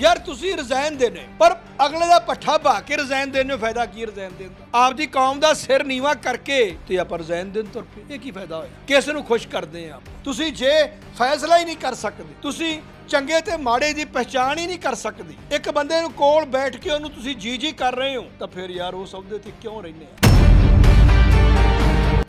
ਯਾਰ ਤੁਸੀਂ ਰਿਜ਼ਾਈਨ ਦੇਣੇ ਪਰ ਅਗਲੇ ਦਾ ਪੱਠਾ ਭਾ ਕੇ ਰਿਜ਼ਾਈਨ ਦੇਣ ਨੂੰ ਫਾਇਦਾ ਕੀ ਰਿਜ਼ਾਈਨ ਦੇਣ ਦਾ? ਆਪਦੀ ਕੌਮ ਦਾ ਸਿਰ ਨੀਵਾ ਕਰਕੇ ਤੇ ਆਪਾਂ ਰਿਜ਼ਾਈਨ ਦੇਣ ਤੁਰ ਪਏ। ਇਹ ਕੀ ਫਾਇਦਾ ਹੋਇਆ? ਕਿਸ ਨੂੰ ਖੁਸ਼ ਕਰਦੇ ਆ ਤੁਸੀਂ ਜੇ ਫੈਸਲਾ ਹੀ ਨਹੀਂ ਕਰ ਸਕਦੇ, ਤੁਸੀਂ ਚੰਗੇ ਤੇ ਮਾੜੇ ਦੀ ਪਛਾਣ ਹੀ ਨਹੀਂ ਕਰ ਸਕਦੇ। ਇੱਕ ਬੰਦੇ ਨੂੰ ਕੋਲ ਬੈਠ ਕੇ ਉਹਨੂੰ ਤੁਸੀਂ ਜੀ ਜੀ ਕਰ ਰਹੇ ਹੋ, ਤਾਂ ਫਿਰ ਯਾਰ ਉਹ ਅਹੁਦੇ ਤੇ ਕਿਉਂ ਰਹਿੰਦੇ ਆ?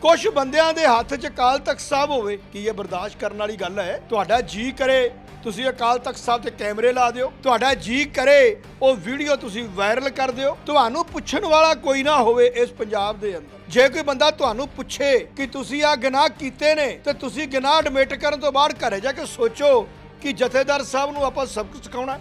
ਕੁਝ ਬੰਦਿਆਂ ਦੇ ਹੱਥ 'ਚ ਅਕਾਲ ਤਖਤ ਸਾਹਿਬ ਹੋਵੇ, ਕੀ ਇਹ ਬਰਦਾਸ਼ਤ ਕਰਨ ਵਾਲੀ ਗੱਲ ਹੈ? ਤੁਹਾਡਾ ਜੀ ਕਰੇ ਤੁਸੀਂ ਅਕਾਲ ਤਖਤ ਸਾਹਿਬ ਤੇ ਕੈਮਰੇ ਲਾ ਦਿਓ। ਤੁਹਾਡਾ ਜੀ ਕਰੇ, ਉਹ ਵੀਡੀਓ ਤੁਸੀਂ ਵਾਇਰਲ ਕਰ ਦਿਓ। ਤੁਹਾਨੂੰ ਪੁੱਛਣ ਵਾਲਾ ਕੋਈ ਨਾ ਹੋਵੇ ਇਸ ਪੰਜਾਬ ਦੇ ਅੰਦਰ। ਜੇ ਕੋਈ ਬੰਦਾ ਤੁਹਾਨੂੰ ਪੁੱਛੇ ਕਿ ਤੁਸੀਂ ਆ ਗੁਨਾਹ ਕੀਤੇ ਨੇ, ਤੇ ਤੁਸੀਂ ਗੁਨਾਹ ਐਡਮਿਟ ਕਰਨ ਤੋਂ ਬਾਅਦ ਘਰੇ ਜਾ ਕੇ ਸੋਚੋ ਕਿ ਜਥੇਦਾਰ ਸਾਹਿਬ ਨੂੰ ਆਪਾਂ ਸਭ ਸਬਕ ਸਿਖਾਉਣਾ।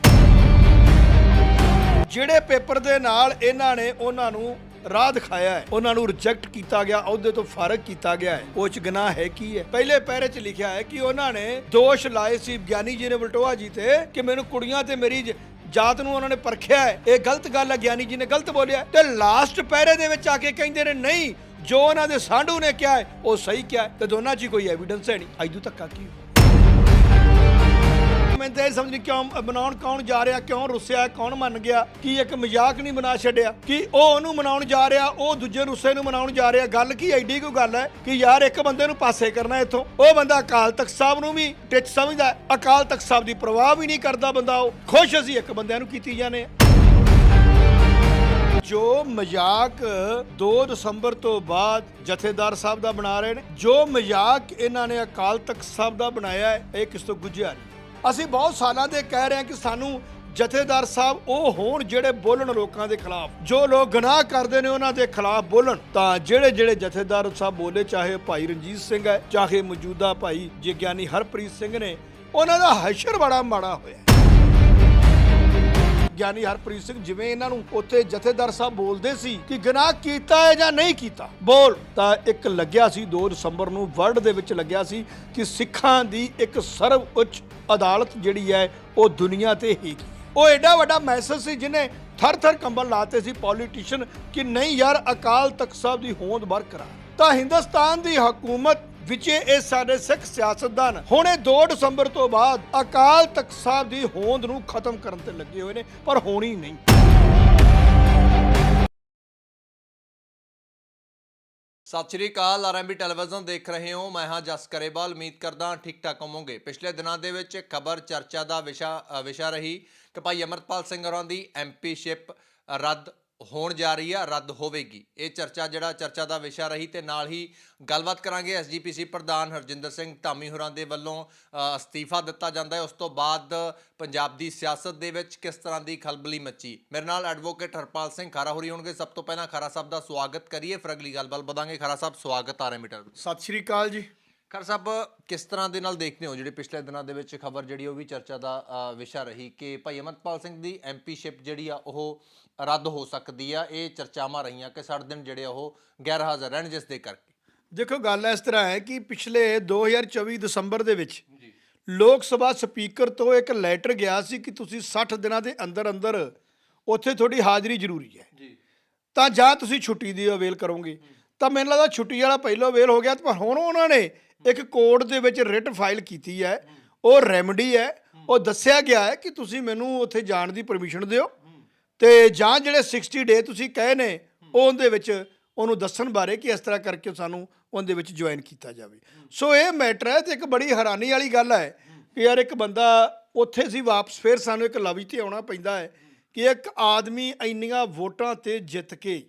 ਜਿਹੜੇ ਪੇਪਰ ਦੇ ਨਾਲ ਇਹਨਾਂ ਨੇ ਉਹਨਾਂ ਨੂੰ ਰਾਹ ਦਿਖਾਇਆ ਹੈ। ਉਹਨਾਂ ਨੂੰ ਰਿਜੈਕਟ ਕੀਤਾ ਗਿਆ, ਅਹੁਦੇ ਤੋਂ ਫਾਰਗ ਕੀਤਾ ਗਿਆ ਹੈ। ਉਹ ਚ ਗੁਨਾਹ ਹੈ ਕੀ ਹੈ? ਪਹਿਲੇ ਪੈਰੇ ਚ ਲਿਖਿਆ ਹੈ ਕਿ ਉਹਨਾਂ ਨੇ ਦੋਸ਼ ਲਾਏ ਸੀ। ਗਿਆਨੀ ਜੀ ਨੇ ਬਲਟੋਆ ਜੀ ਤੇ ਕਿ ਮੈਨੂੰ ਕੁੜੀਆਂ ਤੇ ਮੇਰੀ ਜਾਤ ਨੂੰ ਉਹਨਾਂ ਨੇ ਪਰਖਿਆ ਹੈ। ਇਹ ਗਲਤ ਗੱਲ ਹੈ, ਗਿਆਨੀ ਜੀ ਨੇ ਗਲਤ ਬੋਲਿਆ ਤੇ ਲਾਸਟ ਪੈਰੇ ਦੇ ਵਿੱਚ ਆ ਕੇ ਕਹਿੰਦੇ ਨੇ, ਨਹੀਂ, ਜੋ ਉਹਨਾਂ ਦੇ ਸਾਂਢੂ ਨੇ ਕਿਹਾ ਹੈ, ਉਹ ਸਹੀ ਕਿਹਾ ਤੇ ਦੋਨਾਂ 'ਚ ਕੋਈ ਐਵੀਡੈਂਸ ਹੈ ਨਹੀਂ। ਅਜੂ ਧੱਕਾ ਕੀ ਮੈਨੂੰ ਤਾਂ ਇਹ ਸਮਝ ਨਹੀਂ ਕਿਉਂ ਮਨਾਉਣ ਕੌਣ ਜਾ ਰਿਹਾ, ਕਿਉਂ ਰੁੱਸਿਆ, ਕੌਣ ਮੰਨ ਗਿਆ, ਕੀ ਇੱਕ ਮਜ਼ਾਕ ਨਹੀਂ ਬਣਾ ਛੱਡਿਆ, ਕਿ ਉਹ ਉਹਨੂੰ ਮਨਾਉਣ ਜਾ ਰਿਹਾ, ਉਹ ਦੂਜੇ ਰੁੱਸੇ ਨੂੰ ਮਨਾਉਣ ਜਾ ਰਿਹਾ, ਗੱਲ ਕੀ ਐਡੀ ਕੋਈ ਗੱਲ ਹੈ ਕਿ ਯਾਰ ਇੱਕ ਬੰਦੇ ਨੂੰ ਪਾਸੇ ਕਰਨਾ ਇੱਥੋਂ, ਉਹ ਬੰਦਾ ਅਕਾਲ ਤਖਤ ਸਾਹਿਬ ਨੂੰ ਵੀ ਟਿੱਚ ਸਮਝਦਾ ਅਕਾਲ ਤਖਤ ਸਾਹਿਬ ਦੀ ਪਰਵਾਹ ਵੀ ਨਹੀਂ ਕਰਦਾ ਬੰਦਾ ਉਹ, ਖੁਸ਼ ਅਸੀਂ ਇੱਕ ਬੰਦਿਆਂ ਨੂੰ ਕੀਤੀ ਜਾਣੇ ਆ ਜੋ ਮਜ਼ਾਕ 2 ਦਸੰਬਰ ਤੋਂ ਬਾਅਦ ਜਥੇਦਾਰ ਸਾਹਿਬ ਦਾ ਬਣਾ ਰਹੇ ਨੇ, ਜੋ ਮਜ਼ਾਕ ਇਹਨਾਂ ਨੇ ਅਕਾਲ ਤਖਤ ਸਾਹਿਬ ਦਾ ਬਣਾਇਆ ਹੈ, ਇਹ ਕਿਸ ਤੋਂ ਗੁੱਝਿਆ ਨਹੀਂ। ਅਸੀਂ ਬਹੁਤ ਸਾਲਾਂ ਦੇ ਕਹਿ ਰਹੇ ਹਾਂ ਕਿ ਸਾਨੂੰ ਜਥੇਦਾਰ ਸਾਹਿਬ ਉਹ ਹੋਣ ਜਿਹੜੇ ਬੋਲਣ ਲੋਕਾਂ ਦੇ ਖਿਲਾਫ। ਜੋ ਲੋਕ ਗੁਨਾਹ ਕਰਦੇ ਨੇ ਉਹਨਾਂ ਦੇ ਖਿਲਾਫ ਬੋਲਣ, ਤਾਂ ਜਿਹੜੇ ਜਿਹੜੇ ਜਥੇਦਾਰ ਸਾਹਿਬ ਬੋਲੇ, ਚਾਹੇ ਭਾਈ ਰਣਜੀਤ ਸਿੰਘ ਹੈ, ਚਾਹੇ ਮੌਜੂਦਾ ਭਾਈ ਜੇ ਗਿਆਨੀ ਹਰਪ੍ਰੀਤ ਸਿੰਘ ਨੇ, ਉਹਨਾਂ ਦਾ ਹਸ਼ਰ ਬੜਾ ਮਾੜਾ ਹੋਇਆ। ਗਿਆਨੀ ਹਰਪ੍ਰੀਤ ਸਿੰਘ ਜਿਵੇਂ ਇਹਨਾਂ ਨੂੰ ਉੱਥੇ ਜਥੇਦਾਰ ਸਾਹਿਬ ਬੋਲਦੇ ਸੀ ਕਿ ਗੁਨਾਹ ਕੀਤਾ ਹੈ ਜਾਂ ਨਹੀਂ ਕੀਤਾ, ਬੋਲ। ਤਾਂ ਇੱਕ ਲੱਗਿਆ ਸੀ 2 ਦਸੰਬਰ ਨੂੰ, ਵਰਲਡ ਦੇ ਵਿੱਚ ਲੱਗਿਆ ਸੀ ਕਿ ਸਿੱਖਾਂ ਦੀ ਇੱਕ ਸਰਵ ਉੱਚ ਅਦਾਲਤ ਜਿਹੜੀ ਹੈ ਉਹ ਦੁਨੀਆ ਤੇ ਹੈਗੀ ਉਹ ਐਡਾ ਵੱਡਾ ਮੈਸੇਜ ਸੀ ਜਿਹਨੇ ਥਰ ਥਰ ਕੰਬਲ ਲਾਤੇ ਸੀ ਪੋਲੀਟੀਸ਼ੀਅਨ ਕਿ ਨਹੀਂ ਯਾਰ ਅਕਾਲ ਤਖਤ ਸਾਹਿਬ ਦੀ ਹੋਂਦ ਬਰਕਰਾਰ। ਤਾਂ ਹਿੰਦੁਸਤਾਨ ਦੀ ਹਕੂਮਤ ਵਿੱਚ ਇਹ ਸਾਡੇ ਸਿੱਖ ਸਿਆਸਤਦਾਨ ਹੁਣੇ 2 ਦਸੰਬਰ ਤੋਂ ਬਾਅਦ ਅਕਾਲ ਤਖਤ ਸਾਹਿਬ ਦੀ ਹੋਂਦ ਨੂੰ ਖਤਮ ਕਰਨ ਤੇ ਲੱਗੇ ਹੋਏ ਨੇ, ਪਰ ਹੋਣੀ ਨਹੀਂ। ਸਤਿ ਸ਼੍ਰੀ ਅਕਾਲ ਆਰਐਮਬੀ ਟੈਲੀਵਿਜ਼ਨ ਦੇਖ ਰਹੇ ਹੋ। ਮੈਂ ਹਾਂ ਜਸ ਕਰੇਵਾਲ, ਉਮੀਦ ਕਰਦਾ ਠੀਕ ਠਾਕ ਹੋਵੋਗੇ। ਪਿਛਲੇ ਦਿਨਾਂ ਦੇ ਵਿੱਚ ਖਬਰ ਚਰਚਾ ਦਾ ਵਿਸ਼ਾ ਵਿਸ਼ਾ ਰਹੀ। ਕਿ ਭਾਈ ਅਮਰਪਾਲ ਸਿੰਘ ਹੋਰਾਂ ਦੀ ਐਮਪੀਸ਼ਿਪ ਰੱਦ ਹੋਣ ਜਾ ਰਹੀ ਆ, ਰੱਦ ਹੋਵੇਗੀ। ਇਹ ਚਰਚਾ ਜਿਹੜਾ, ਚਰਚਾ ਦਾ ਵਿਸ਼ਾ ਰਹੀ ਤੇ ਨਾਲ ਹੀ ਗੱਲਬਾਤ ਕਰਾਂਗੇ ਐਸਜੀਪੀਸੀ ਪ੍ਰਧਾਨ ਹਰਜਿੰਦਰ ਸਿੰਘ ਧਾਮੀ ਹੋਰਾਂ ਦੇ ਵੱਲੋਂ ਅਸਤੀਫਾ ਦਿੱਤਾ ਜਾਂਦਾ ਹੈ। ਉਸ ਤੋਂ ਬਾਅਦ ਪੰਜਾਬ ਦੀ ਸਿਆਸਤ ਦੇ ਵਿੱਚ ਕਿਸ ਤਰ੍ਹਾਂ ਦੀ ਖਲਬਲੀ ਮੱਚੀ? ਮੇਰੇ ਨਾਲ ਐਡਵੋਕੇਟ ਹਰਪਾਲ ਸਿੰਘ ਖਾਰਾ ਹੋਰੀ ਹੋਣਗੇ। ਸਭ ਤੋਂ ਪਹਿਲਾਂ ਖਾਰਾ ਸਾਹਿਬ ਦਾ ਸਵਾਗਤ ਕਰੀਏ। ਫਿਰ ਅਗਲੀ ਗੱਲਬਾਤ ਵਧਾਂਗੇ। ਖਾਰਾ ਸਾਹਿਬ, ਸਵਾਗਤ ਆ ਰਿਹਾ ਮੀਟਰ ਸਤਿ ਸ਼੍ਰੀ ਅਕਾਲ ਜੀ। ਖਰ ਸਾਹਿਬ ਕਿਸ ਤਰ੍ਹਾਂ ਦੇ ਨਾਲ ਦੇਖਦੇ ਹੋ ਜਿਹੜੀ ਪਿਛਲੇ ਦਿਨਾਂ ਦੇ ਵਿੱਚ ਖਬਰ ਜਿਹੜੀ ਉਹ ਵੀ ਚਰਚਾ ਦਾ ਵਿਸ਼ਾ ਰਹੀ ਕਿ ਭਾਈ ਅਮਰਪਾਲ ਸਿੰਘ ਦੀ ਐਮਪੀਸ਼ਿਪ ਜਿਹੜੀ ਆ ਉਹ ਰੱਦ ਹੋ ਸਕਦੀ ਆ ਇਹ ਚਰਚਾਵਾਂ ਰਹੀਆਂ ਕਿ 60 ਦਿਨ ਜਿਹੜੇ ਉਹ ਗੈਰ ਹਾਜ਼ਰ ਰਹਿਣ ਜਿਸ ਦੇ ਕਰਕੇ? ਦੇਖੋ ਗੱਲ ਇਸ ਤਰ੍ਹਾਂ ਹੈ ਕਿ ਪਿਛਲੇ 2024 ਦਸੰਬਰ ਦੇ ਵਿੱਚ ਲੋਕ ਸਭਾ ਸਪੀਕਰ ਤੋਂ ਇੱਕ ਲੈਟਰ ਗਿਆ ਸੀ ਕਿ ਤੁਸੀਂ 60 ਦਿਨਾਂ ਦੇ ਅੰਦਰ ਅੰਦਰ ਉੱਥੇ ਤੁਹਾਡੀ ਹਾਜ਼ਰੀ ਜ਼ਰੂਰੀ ਹੈ। ਜੀ। ਤਾਂ ਜਾਂ ਤੁਸੀਂ ਛੁੱਟੀ ਦੀ ਅਵੇਲ ਕਰੋਗੇ। ਤਾਂ ਮੈਨੂੰ ਲੱਗਦਾ ਛੁੱਟੀ ਵਾਲਾ ਪਹਿਲਾਂ ਅਵੇਲ ਹੋ ਗਿਆ ਪਰ ਹੁਣ ਉਹਨਾਂ ਨੇ ਇੱਕ ਕੋਰਟ ਦੇ ਵਿੱਚ ਰਿਟ ਫਾਈਲ ਕੀਤੀ ਹੈ ਉਹ ਰੈਮਡੀ ਹੈ ਉਹ ਦੱਸਿਆ ਗਿਆ ਹੈ ਕਿ ਤੁਸੀਂ ਮੈਨੂੰ ਉੱਥੇ ਜਾਣ ਦੀ ਪਰਮਿਸ਼ਨ ਦਿਓ ਤੇ ਜਾਂ ਜਿਹੜੇ 60 ਡੇ ਤੁਸੀਂ ਕਹੇ ਨੇ ਉਹ ਉਹਦੇ ਵਿੱਚ ਉਹਨੂੰ ਦੱਸਣ ਬਾਰੇ ਕਿ ਇਸ ਤਰ੍ਹਾਂ ਕਰਕੇ ਸਾਨੂੰ ਉਹਦੇ ਵਿੱਚ ਜੁਆਇਨ ਕੀਤਾ ਜਾਵੇ। ਸੋ ਇਹ ਮੈਟਰ ਹੈ ਤੇ ਇੱਕ ਬੜੀ ਹੈਰਾਨੀ ਵਾਲੀ ਗੱਲ ਹੈ ਕਿ ਯਾਰ ਇੱਕ ਬੰਦਾ ਉੱਥੇ ਸੀ ਵਾਪਸ ਫਿਰ ਸਾਨੂੰ ਇੱਕ ਲਵਜ ਤੇ ਆਉਣਾ ਪੈਂਦਾ ਹੈ ਕਿ ਇੱਕ ਆਦਮੀ ਇੰਨੀਆਂ ਵੋਟਾਂ ਤੇ ਜਿੱਤ ਕੇ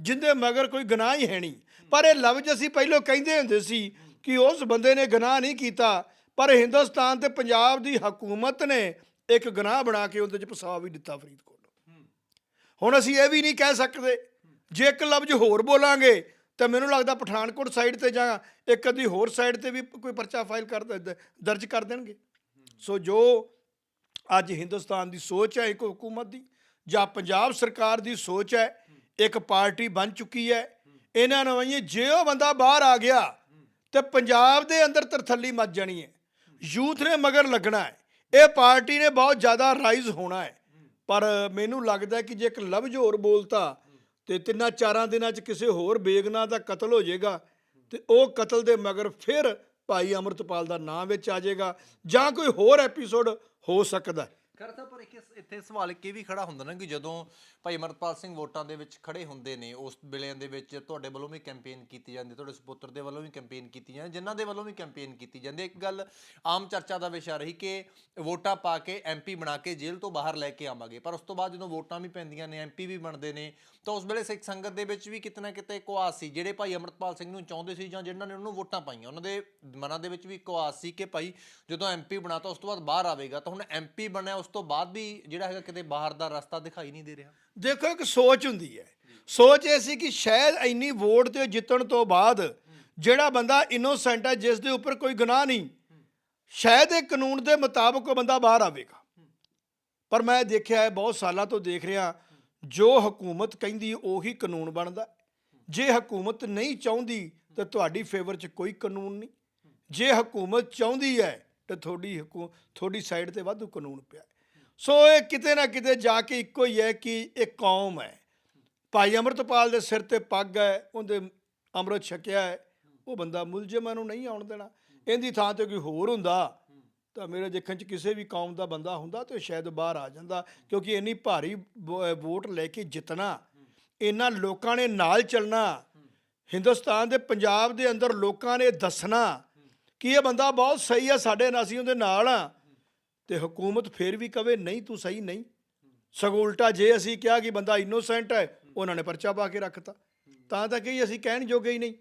ਜਿੰਦੇ ਮਗਰ ਕੋਈ ਗੁਨਾਹ ਹੀ ਹੈ ਨਹੀਂ। ਪਰ ਇਹ ਲਫ਼ਜ਼ ਅਸੀਂ ਪਹਿਲਾਂ ਕਹਿੰਦੇ ਹੁੰਦੇ ਸੀ ਕਿ ਉਸ ਬੰਦੇ ਨੇ ਗੁਨਾਹ ਨਹੀਂ ਕੀਤਾ, ਪਰ ਹਿੰਦੁਸਤਾਨ ਤੇ ਪੰਜਾਬ ਦੀ ਹਕੂਮਤ ਨੇ ਇੱਕ ਗੁਨਾਹ ਬਣਾ ਕੇ ਉਹਦੇ ਚ ਪਸਾ ਵੀ ਦਿੱਤਾ ਫਰੀਦਕੋਟ ਹੁਣ ਅਸੀਂ ਇਹ ਵੀ ਨਹੀਂ ਕਹਿ ਸਕਦੇ, ਜੇ ਇੱਕ ਲਫ਼ਜ਼ ਹੋਰ ਬੋਲਾਂਗੇ ਤਾਂ ਮੈਨੂੰ ਲੱਗਦਾ ਪਠਾਨਕੋਟ ਸਾਈਡ ਤੇ ਜਾਂ ਇੱਕ ਅੱਧੀ ਹੋਰ ਸਾਈਡ ਤੇ ਵੀ ਕੋਈ ਪਰਚਾ ਫਾਈਲ ਕਰ ਦਰਜ ਕਰ ਦੇਣਗੇ। ਸੋ ਜੋ ਅੱਜ ਹਿੰਦੁਸਤਾਨ ਦੀ ਸੋਚ ਹੈ ਇੱਕ ਹਕੂਮਤ ਦੀ, ਜਾਂ ਪੰਜਾਬ ਸਰਕਾਰ ਦੀ ਸੋਚ ਹੈ, ਇੱਕ ਪਾਰਟੀ ਬਣ ਚੁੱਕੀ ਹੈ, ਇਹਨਾਂ ਨੂੰ ਜੇ ਉਹ ਬੰਦਾ ਬਾਹਰ ਆ ਗਿਆ ਤੇ ਪੰਜਾਬ ਦੇ ਅੰਦਰ ਤਰਥੱਲੀ ਮੱਚ ਜਾਣੀ ਹੈ। ਯੂਥ ਨੇ ਮਗਰ ਲੱਗਣਾ ਹੈ। ਇਹ ਪਾਰਟੀ ਨੇ ਬਹੁਤ ਜ਼ਿਆਦਾ ਰਾਈਜ਼ ਹੋਣਾ ਹੈ। ਪਰ ਮੈਨੂੰ ਲੱਗਦਾ ਕਿ ਜੇ ਇੱਕ ਲਫ਼ਜ਼ ਹੋਰ ਬੋਲਤਾ ਤੇ ਤਿੰਨਾਂ ਚਾਰਾਂ ਦਿਨਾਂ 'ਚ ਕਿਸੇ ਹੋਰ ਬੇਗਨਾ ਦਾ ਕਤਲ ਹੋ ਜਾਏਗਾ ਤੇ ਉਹ ਕਤਲ ਦੇ ਮਗਰ ਫਿਰ ਭਾਈ ਅਮਰਤਪਾਲ ਦਾ ਨਾਮ ਵਿੱਚ ਆ ਜਾਏਗਾ ਜਾਂ ਕੋਈ ਹੋਰ ਐਪੀਸੋਡ ਹੋ ਸਕਦਾ ਹੈ। ਕਰਦਾ, ਪਰ ਇੱਕ ਇਸ- ਇੱਥੇ ਸਵਾਲ ਇੱਕ ਇਹ ਵੀ ਖੜਾ ਹੁੰਦਾ ਨਾ ਕਿ ਜਦੋਂ ਭਾਈ ਅਮਰਪਾਲ ਸਿੰਘ ਵੋਟਾਂ ਦੇ ਵਿੱਚ ਖੜੇ ਹੁੰਦੇ ਨੇ, ਉਸ ਵੇਲੇ ਦੇ ਵਿੱਚ ਤੁਹਾਡੇ ਵੱਲੋਂ ਵੀ ਕੈਂਪੇਨ ਕੀਤੀ ਜਾਂਦੀ ਹੈ ਤੁਹਾਡੇ ਸੁਪੁੱਤਰ ਦੇ ਵੱਲੋਂ ਵੀ ਕੈਂਪੇਨ ਕੀਤੀ ਜਾਂਦੀ, ਜਿਨ੍ਹਾਂ ਦੇ ਵੱਲੋਂ ਵੀ ਕੈਂਪੇਨ ਕੀਤੀ ਜਾਂਦੀ ਹੈ। ਇੱਕ ਗੱਲ ਆਮ ਚਰਚਾ ਦਾ ਵਿਸ਼ਾ ਰਹੀ ਕਿ ਵੋਟਾਂ ਪਾ ਕੇ ਐਮਪੀ ਬਣਾ ਕੇ ਜੇਲ੍ਹ ਤੋਂ ਬਾਹਰ ਲੈ ਕੇ ਆਵਾਂਗੇ, ਪਰ ਉਸ ਤੋਂ ਬਾਅਦ ਜਦੋਂ ਵੋਟਾਂ ਵੀ ਪੈਂਦੀਆਂ ਨੇ ਐਮਪੀ ਵੀ ਬਣਦੇ ਨੇ, ਤਾਂ ਉਸ ਵੇਲੇ ਸਿੱਖ ਸੰਗਤ ਦੇ ਵਿੱਚ ਵੀ ਕਿਤੇ ਨਾ ਕਿਤੇ ਕੁਆਸ ਸੀ, ਜਿਹੜੇ ਭਾਈ ਅਮਰਪਾਲ ਸਿੰਘ ਨੂੰ ਚਾਹੁੰਦੇ ਸੀ ਜਾਂ ਜਿਨ੍ਹਾਂ ਨੇ ਉਹਨੂੰ ਵੋਟਾਂ ਪਾਈਆਂ, ਉਹਨਾਂ ਦੇ ਮਨਾਂ ਦੇ ਵਿੱਚ ਵੀ ਕੁਆਸ ਸੀ ਕਿ ਭਾਈ ਜਦੋਂ ਐਮਪੀ ਬਣਾਤਾ, ਉਸ ਤੋਂ ਬਾਅਦ ਬਾਹਰ ਆਵੇਗਾ, ਤਾਂ ਹੁਣ ਐਮਪੀ ਬਣਿਆ ਉਸ ਉਸ ਤੋਂ ਬਾਅਦ ਵੀ ਜਿਹੜਾ ਹੈਗਾ ਕਿਤੇ ਬਾਹਰ ਦਾ ਰਸਤਾ ਦਿਖਾਈ ਨਹੀਂ ਦੇ ਰਿਹਾ? ਦੇਖੋ, ਇੱਕ ਸੋਚ ਹੁੰਦੀ ਹੈ। ਸੋਚ ਇਹ ਸੀ ਕਿ ਸ਼ਾਇਦ ਇੰਨੀ ਵੋਟ ਤੇ ਜਿੱਤਣ ਤੋਂ ਬਾਅਦ ਜਿਹੜਾ ਬੰਦਾ ਇਨੋਸੈਂਟ ਹੈ ਜਿਸ ਦੇ ਉੱਪਰ ਕੋਈ ਗੁਨਾਹ ਨਹੀਂ, ਸ਼ਾਇਦ ਇਹ ਕਾਨੂੰਨ ਦੇ ਮੁਤਾਬਕ ਉਹ ਬੰਦਾ ਬਾਹਰ ਆਵੇਗਾ। ਪਰ ਮੈਂ ਦੇਖਿਆ ਹੈ, ਬਹੁਤ ਸਾਲਾਂ ਤੋਂ ਦੇਖ ਰਿਹਾ, ਜੋ ਹਕੂਮਤ ਕਹਿੰਦੀ ਉਹੀ ਕਾਨੂੰਨ ਬਣਦਾ ਜੇ ਹਕੂਮਤ ਨਹੀਂ ਚਾਹੁੰਦੀ, ਤਾਂ ਤੁਹਾਡੀ ਫੇਵਰ 'ਚ ਕੋਈ ਕਾਨੂੰਨ ਨਹੀਂ। ਜੇ ਹਕੂਮਤ ਚਾਹੁੰਦੀ ਹੈ, ਤਾਂ ਤੁਹਾਡੀ ਹਕੂ, ਤੁਹਾਡੀ ਸਾਈਡ ਤੇ ਵਾਧੂ ਕਾਨੂੰਨ ਪਿਆ ਸੋ ਇਹ ਕਿਤੇ ਨਾ ਕਿਤੇ ਜਾ ਕੇ ਇੱਕੋ ਹੀ ਹੈ ਕਿ ਇਹ ਕੌਮ ਹੈ। ਭਾਈ ਅਮਰਤਪਾਲ ਦੇ ਸਿਰ ਤੇ ਪੱਗ ਹੈ, ਉਹਦੇ ਅੰਮ੍ਰਿਤ ਛਕਿਆ ਹੈ, ਉਹ ਬੰਦਾ ਮੁਲਜ਼ਮਾਂ ਨੂੰ ਨਹੀਂ ਆਉਣ ਦੇਣਾ। ਇਹਦੀ ਥਾਂ ਤੇ ਕੋਈ ਹੋਰ ਹੁੰਦਾ, ਤਾਂ ਮੇਰੇ ਦੇਖਣ ਚ ਕਿਸੇ ਵੀ ਕੌਮ ਦਾ ਬੰਦਾ ਹੁੰਦਾ ਤੇ ਸ਼ਾਇਦ ਬਾਹਰ ਆ ਜਾਂਦਾ, ਕਿਉਂਕਿ ਇੰਨੀ ਭਾਰੀ ਵੋ- ਵੋਟ ਲੈ ਕੇ ਜਿੱਤਣਾ ਇਹਨਾਂ ਲੋਕਾਂ ਨੇ ਨਾਲ ਚੱਲਣਾ, ਹਿੰਦੁਸਤਾਨ ਦੇ ਪੰਜਾਬ ਦੇ ਅੰਦਰ ਲੋਕਾਂ ਨੇ ਦੱਸਣਾ ਕਿ ਇਹ ਬੰਦਾ ਬਹੁਤ ਸਹੀ ਹੈ, ਸਾਡੇ ਨਾਲ ਅਸੀਂ ਉਹਦੇ ਨਾਲ ਆ ਤੇ ਹਕੂਮਤ ਫੇਰ ਵੀ ਕਵੇ, ਨਹੀਂ, ਤੂੰ ਸਹੀ ਨਹੀਂ। ਸਗੋਂ ਉਲਟਾ ਜੇ ਅਸੀਂ ਕਿਹਾ ਕਿ ਬੰਦਾ ਇਨੋਸੈਂਟ ਹੈ, ਉਹਨਾਂ ਨੇ ਪਰਚਾ ਪਾ ਕੇ ਰੱਖਤਾ। ਤਾਂ ਤਾਂ ਕਿ ਅਸੀਂ ਕਹਿਣ ਜੋਗੇ ਹੀ ਨਹੀਂ।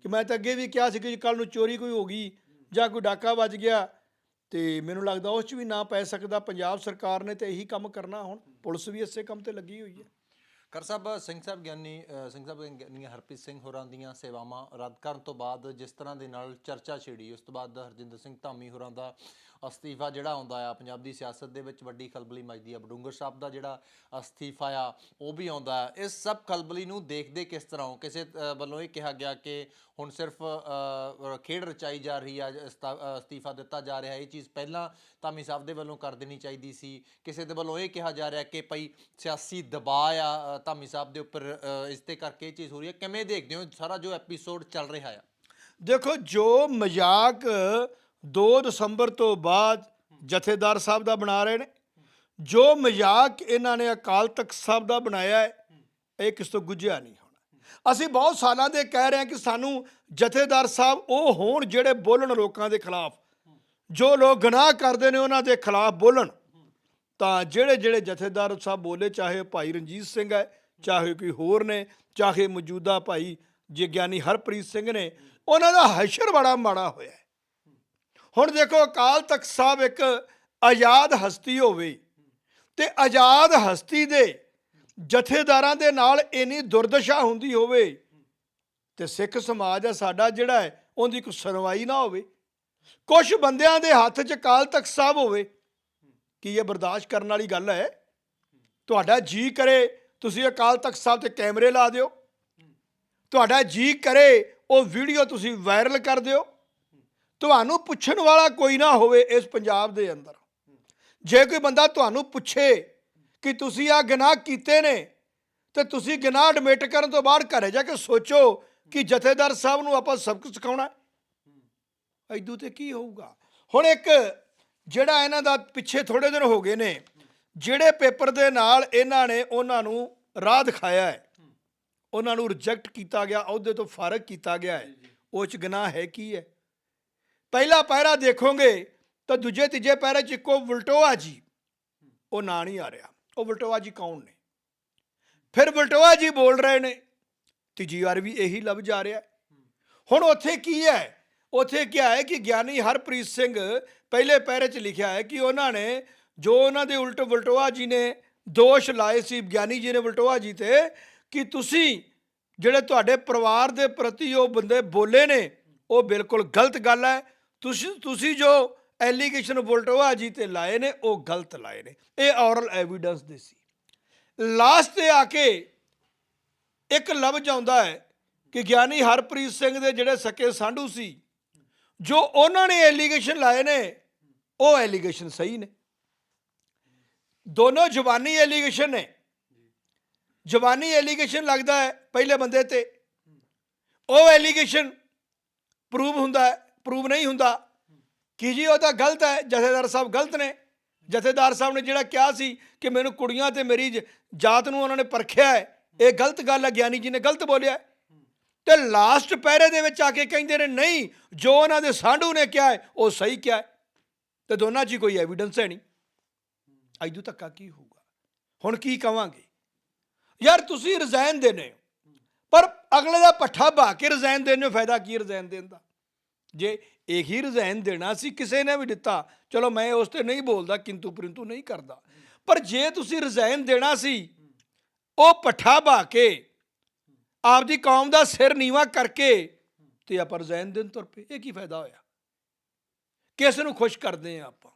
ਕਿ ਮੈਂ ਤਾਂ ਅੱਗੇ ਵੀ ਕਿਹਾ ਸੀ ਕਿ ਕੱਲ ਨੂੰ ਚੋਰੀ ਕੋਈ ਹੋ ਗਈ ਜਾਂ ਕੋਈ ਡਾਕਾ ਵੱਜ ਗਿਆ ਤੇ ਮੈਨੂੰ ਲੱਗਦਾ ਉਸ 'ਚ ਵੀ ਨਾ ਪੈ ਸਕਦਾ। ਪੰਜਾਬ ਸਰਕਾਰ ਨੇ ਤੇ ਇਹੀ ਕੰਮ ਕਰਨਾ ਹੁਣ। ਪੁਲਿਸ ਵੀ ਇਸੇ ਕੰਮ ਤੇ ਲੱਗੀ ਹੋਈ ਹੈ। ਕਰ ਸਾਹਿਬ, ਸਿੰਘ ਸਾਹਿਬ ਗਿਆਨੀ ਸਿੰਘ ਸਾਹਿਬ ਗਿਆਨੀ ਹਰਪ੍ਰੀਤ ਸਿੰਘ ਹੋਰਾਂ ਦੀਆਂ ਸੇਵਾਵਾਂ ਰੱਦ ਕਰਨ ਤੋਂ ਬਾਅਦ ਜਿਸ ਤਰ੍ਹਾਂ ਦੇ ਨਾਲ ਚਰਚਾ ਛਿੜੀ, ਉਸ ਤੋਂ ਬਾਅਦ ਹਰਜਿੰਦਰ ਸਿੰਘ ਧਾਮੀ ਹੋਰਾਂ ਦਾ ਅਸਤੀਫਾ ਜਿਹੜਾ ਆਉਂਦਾ ਆ ਪੰਜਾਬ ਦੀ ਸਿਆਸਤ ਦੇ ਵਿੱਚ ਵੱਡੀ ਖਲਬਲੀ ਮਚਦੀ ਆ। ਬਡੂੰਗਰ ਸਾਹਿਬ ਦਾ ਜਿਹੜਾ ਅਸਤੀਫਾ ਆ ਉਹ ਵੀ ਆਉਂਦਾ ਹੈ ਇਸ ਸਭ ਖਲਬਲੀ ਨੂੰ ਦੇਖਦੇ ਕਿਸ ਤਰ੍ਹਾਂ ਹੋ? ਕਿਸੇ ਵੱਲੋਂ ਇਹ ਕਿਹਾ ਗਿਆ ਕਿ ਹੁਣ ਸਿਰਫ ਖੇਡ ਰਚਾਈ ਜਾ ਰਹੀ ਆ ਅਸਤੀਫਾ ਦਿੱਤਾ ਜਾ ਰਿਹਾ। ਇਹ ਚੀਜ਼ ਪਹਿਲਾਂ ਧਾਮੀ ਸਾਹਿਬ ਦੇ ਵੱਲੋਂ ਕਰ ਦੇਣੀ ਚਾਹੀਦੀ ਸੀ। ਕਿਸੇ ਦੇ ਵੱਲੋਂ ਇਹ ਕਿਹਾ ਜਾ ਰਿਹਾ ਕਿ ਭਈ ਸਿਆਸੀ ਦਬਾਅ ਆ ਅ, ਧਾਮੀ ਸਾਹਿਬ ਦੇ ਉੱਪਰ ਇਸ ਤੇ ਕਰਕੇ ਇਹ ਚੀਜ਼ ਹੋ ਰਹੀ ਹੈ ਕਿਵੇਂ ਦੇਖਦੇ ਹੋ? ਸਾਰਾ ਜੋ ਐਪੀਸੋਡ ਚੱਲ ਰਿਹਾ ਆ। ਦੇਖੋ ਜੋ ਮਜ਼ਾਕ 2 ਦਸੰਬਰ ਤੋਂ ਬਾਅਦ ਜਥੇਦਾਰ ਸਾਹਿਬ ਦਾ ਬਣਾ ਰਹੇ ਨੇ। ਜੋ ਮਜ਼ਾਕ ਇਹਨਾਂ ਨੇ ਅਕਾਲ ਤਖਤ ਸਾਹਿਬ ਦਾ ਬਣਾਇਆ ਹੈ, ਇਹ ਕਿਸ ਤੋਂ ਗੁੱਝਿਆ ਨਹੀਂ ਹੋਣਾ। ਅਸੀਂ ਬਹੁਤ ਸਾਲਾਂ ਦੇ ਕਹਿ ਰਹੇ ਹਾਂ ਕਿ ਸਾਨੂੰ ਜਥੇਦਾਰ ਸਾਹਿਬ ਉਹ ਹੋਣ ਜਿਹੜੇ ਬੋਲਣ ਲੋਕਾਂ ਦੇ ਖਿਲਾਫ। ਜੋ ਲੋਕ ਗੁਨਾਹ ਕਰਦੇ ਨੇ ਉਹਨਾਂ ਦੇ ਖਿਲਾਫ ਬੋਲਣ। ਤਾਂ ਜਿਹੜੇ ਜਿਹੜੇ ਜਥੇਦਾਰ ਸਾਹਿਬ ਬੋਲੇ, ਚਾਹੇ ਭਾਈ ਰਣਜੀਤ ਸਿੰਘ ਹੈ, ਚਾਹੇ ਕੋਈ ਹੋਰ ਨੇ, ਚਾਹੇ ਮੌਜੂਦਾ ਭਾਈ ਜੇ ਗਿਆਨੀ ਹਰਪ੍ਰੀਤ ਸਿੰਘ ਨੇ, ਉਹਨਾਂ ਦਾ ਹਸ਼ਰ ਬੜਾ ਮਾੜਾ ਹੋਇਆ ਹੁਣ ਦੇਖੋ, ਅਕਾਲ ਤਖਤ ਸਾਹਿਬ ਇੱਕ ਆਜ਼ਾਦ ਹਸਤੀ ਹੋਵੇ ਤੇ ਆਜ਼ਾਦ ਹਸਤੀ ਦੇ ਜਥੇਦਾਰਾਂ ਦੇ ਨਾਲ ਇੰਨੀ ਦੁਰਦਸ਼ਾ ਹੁੰਦੀ ਹੋਵੇ ਤੇ ਸਿੱਖ ਸਮਾਜ ਆ ਸਾਡਾ ਜਿਹੜਾ ਹੈ, ਉਹਦੀ ਕੋਈ ਸੁਣਵਾਈ ਨਾ ਹੋਵੇ। ਕੁਝ ਬੰਦਿਆਂ ਦੇ ਹੱਥ 'ਚ ਅਕਾਲ ਤਖਤ ਸਾਹਿਬ ਹੋਵੇ, ਕੀ ਇਹ ਬਰਦਾਸ਼ਤ ਕਰਨ ਵਾਲੀ ਗੱਲ ਹੈ? ਤੁਹਾਡਾ ਜੀ ਕਰੇ, ਤੁਸੀਂ ਅਕਾਲ ਤਖਤ ਸਾਹਿਬ ਤੇ ਕੈਮਰੇ ਲਾ ਦਿਓ। ਤੁਹਾਡਾ ਜੀ ਕਰੇ, ਉਹ ਵੀਡੀਓ ਤੁਸੀਂ ਵਾਇਰਲ ਕਰ ਦਿਓ। ਤੁਹਾਨੂੰ ਪੁੱਛਣ ਵਾਲਾ ਕੋਈ ਨਾ ਹੋਵੇ ਇਸ ਪੰਜਾਬ ਦੇ ਅੰਦਰ। ਜੇ ਕੋਈ ਬੰਦਾ ਤੁਹਾਨੂੰ ਪੁੱਛੇ ਕਿ ਤੁਸੀਂ ਆ ਗੁਨਾਹ ਕੀਤੇ ਨੇ, ਤੇ ਤੁਸੀਂ ਗੁਨਾਹ ਐਡਮਿਟ ਕਰਨ ਤੋਂ ਬਾਅਦ ਘਰੇ ਜਾ ਕੇ ਸੋਚੋ ਕਿ ਜਥੇਦਾਰ ਸਾਹਿਬ ਨੂੰ ਆਪਾਂ ਸਬਕ ਸਿਖਾਉਣਾ ਐਦੂ ਤੇ ਕੀ ਹੋਊਗਾ? ਹੁਣ ਇੱਕ ਜਿਹੜਾ ਇਹਨਾਂ ਦਾ ਪਿੱਛੇ ਥੋੜੇ ਦਿਨ ਹੋ ਗਏ ਨੇ, ਜਿਹੜੇ ਪੇਪਰ ਦੇ ਨਾਲ ਇਹਨਾਂ ਨੇ ਉਹਨਾਂ ਨੂੰ ਰਾਹ ਦਿਖਾਇਆ ਹੈ। ਉਹਨਾਂ ਨੂੰ ਰਿਜੈਕਟ ਕੀਤਾ ਗਿਆ ਅਹੁਦੇ ਤੋਂ ਫਾਰਗ ਕੀਤਾ ਗਿਆ ਹੈ। ਉਹ ਚ ਗੁਨਾਹ ਹੈ ਕੀ ਹੈ? ਪਹਿਲਾ ਪਹਿਰਾ ਦੇਖੋਗੇ ਤਾਂ ਦੂਜੇ ਤੀਜੇ ਪਹਿਰੇ ਚ ਇੱਕੋ ਵਲਟੋਆ ਜੀ। ਉਹ ਨਾਂ ਨਹੀਂ ਆ ਰਿਹਾ। ਉਹ ਵਲਟੋਆ ਜੀ ਕੌਣ ਨੇ? ਫਿਰ ਵਲਟੋਆ ਜੀ ਬੋਲ ਰਹੇ ਨੇ, ਤੀਜੀ ਵਾਰ ਵੀ ਇਹੀ ਲੱਭ ਜਾ ਰਿਹਾ। ਹੁਣ ਉੱਥੇ ਕੀ ਹੈ? ਉੱਥੇ ਕਿਹਾ ਹੈ ਕਿ ਗਿਆਨੀ ਹਰਪ੍ਰੀਤ ਸਿੰਘ ਪਹਿਲੇ ਪਹਿਰੇ 'ਚ ਲਿਖਿਆ ਹੈ ਕਿ ਉਹਨਾਂ ਨੇ ਜੋ ਉਹਨਾਂ ਦੇ ਉਲਟ ਵਲਟੋਆ ਜੀ ਨੇ ਦੋਸ਼ ਲਾਏ ਸੀ, ਗਿਆਨੀ ਜੀ ਨੇ ਵਲਟੋਆ ਜੀ ਤੇ, ਕਿ ਤੁਸੀਂ ਜਿਹੜੇ ਤੁਹਾਡੇ ਪਰਿਵਾਰ ਦੇ ਪ੍ਰਤੀ ਉਹ ਬੰਦੇ ਬੋਲੇ ਨੇ, ਉਹ ਬਿਲਕੁਲ ਗਲਤ ਗੱਲ ਹੈ। ਤੁਸੀਂ ਤੁਸੀਂ ਜੋ ਐਲੀਗੇਸ਼ਨ ਵਲਟੋਆ ਜੀ ਤੇ ਲਾਏ ਨੇ, ਉਹ ਗਲਤ ਲਾਏ ਨੇ। ਇਹ ਔਰਲ ਐਵੀਡੈਂਸ ਦੇ ਸੀ। ਲਾਸਟ ਤੇ ਆ ਕੇ ਇੱਕ ਲਫ਼ਜ਼ ਆਉਂਦਾ ਹੈ ਕਿ ਗਿਆਨੀ ਹਰਪ੍ਰੀਤ ਸਿੰਘ ਦੇ ਜਿਹੜੇ ਸਕੇ ਸਾਂਢੂ ਸੀ, ਜੋ ਉਹਨਾਂ ਨੇ ਐਲੀਗੇਸ਼ਨ ਲਾਏ ਨੇ, ਉਹ ਐਲੀਗੇਸ਼ਨ ਸਹੀ ਨੇ। ਦੋਨੋਂ ਜ਼ੁਬਾਨੀ ਐਲੀਗੇਸ਼ਨ ਨੇ। ਜ਼ੁਬਾਨੀ ਐਲੀਗੇਸ਼ਨ ਲੱਗਦਾ ਹੈ ਪਹਿਲੇ ਬੰਦੇ ਤੇ। ਉਹ ਐਲੀਗੇਸ਼ਨ ਪ੍ਰੂਵ ਹੁੰਦਾ ਹੈ ਪ੍ਰੂਵ ਨਹੀਂ ਹੁੰਦਾ। ਕਿ ਜੀ, ਉਹ ਤਾਂ ਗਲਤ ਹੈ, ਜਥੇਦਾਰ ਸਾਹਿਬ ਗਲਤ ਨੇ। ਜਥੇਦਾਰ ਸਾਹਿਬ ਨੇ ਜਿਹੜਾ ਕਿਹਾ ਸੀ ਕਿ ਮੈਨੂੰ ਕੁੜੀਆਂ ਤੇ ਮੇਰੀ ਜ- ਜਾਤ ਨੂੰ ਉਹਨਾਂ ਨੇ ਪਰਖਿਆ ਹੈ, ਇਹ ਗਲਤ ਗੱਲ ਹੈ, ਗਿਆਨੀ ਜੀ ਨੇ ਗਲਤ ਬੋਲਿਆ ਹੈ। ਤੇ ਲਾਸਟ ਪੈਰੇ ਦੇ ਵਿੱਚ ਆ ਕੇ ਕਹਿੰਦੇ ਨੇ, ਨਹੀਂ, ਜੋ ਉਹਨਾਂ ਦੇ ਸਾਂਢੂ ਨੇ ਕਿਹਾ ਹੈ, ਉਹ ਸਹੀ ਕਿਹਾ ਹੈ। ਤੇ ਦੋਨਾਂ 'ਚ ਹੀ ਕੋਈ ਐਵੀਡੈਂਸ ਹੈ ਨਹੀਂ। ਐਦੂ ਧੱਕਾ ਕੀ ਹੋਊਗਾ? ਹੁਣ ਕੀ ਕਵਾਂਗੇ? ਯਾਰ ਤੁਸੀਂ ਰਿਜ਼ਾਈਨ ਦੇਨੇ ਹੋ, ਪਰ ਅਗਲੇ ਦਾ ਪੱਠਾ ਭਾ ਕੇ ਰਿਜ਼ਾਈਨ ਦੇਣ ਫਾਇਦਾ ਕੀ ਰਿਜ਼ਾਈਨ ਦੇਣ ਦਾ? ਜੇ ਇਹੀ ਰਿਜ਼ਾਈਨ ਦੇਣਾ ਸੀ, ਕਿਸੇ ਨੇ ਵੀ ਦਿੱਤਾ, ਚਲੋ ਮੈਂ ਉਸ ਤੇ ਨਹੀਂ ਬੋਲਦਾ, ਕਿੰਤੂ ਪਰੰਤੂ ਨਹੀਂ ਕਰਦਾ। ਪਰ ਜੇ ਤੁਸੀਂ ਰਿਜ਼ਾਈਨ ਦੇਣਾ ਸੀ, ਉਹ ਪੱਠਾ ਬਾ ਕੇ, ਆਪਦੀ ਕੌਮ ਦਾ ਸਿਰ ਨੀਵਾ ਕਰਕੇ, ਤੇ ਆਪਾਂ ਰਿਜ਼ਾਈਨ ਦੇਣ ਤੁਰ ਪਏ। ਇਹ ਕੀ ਫਾਇਦਾ ਹੋਇਆ? ਕਿਸ ਨੂੰ ਖੁਸ਼ ਕਰਦੇ ਆ ਆਪਾਂ?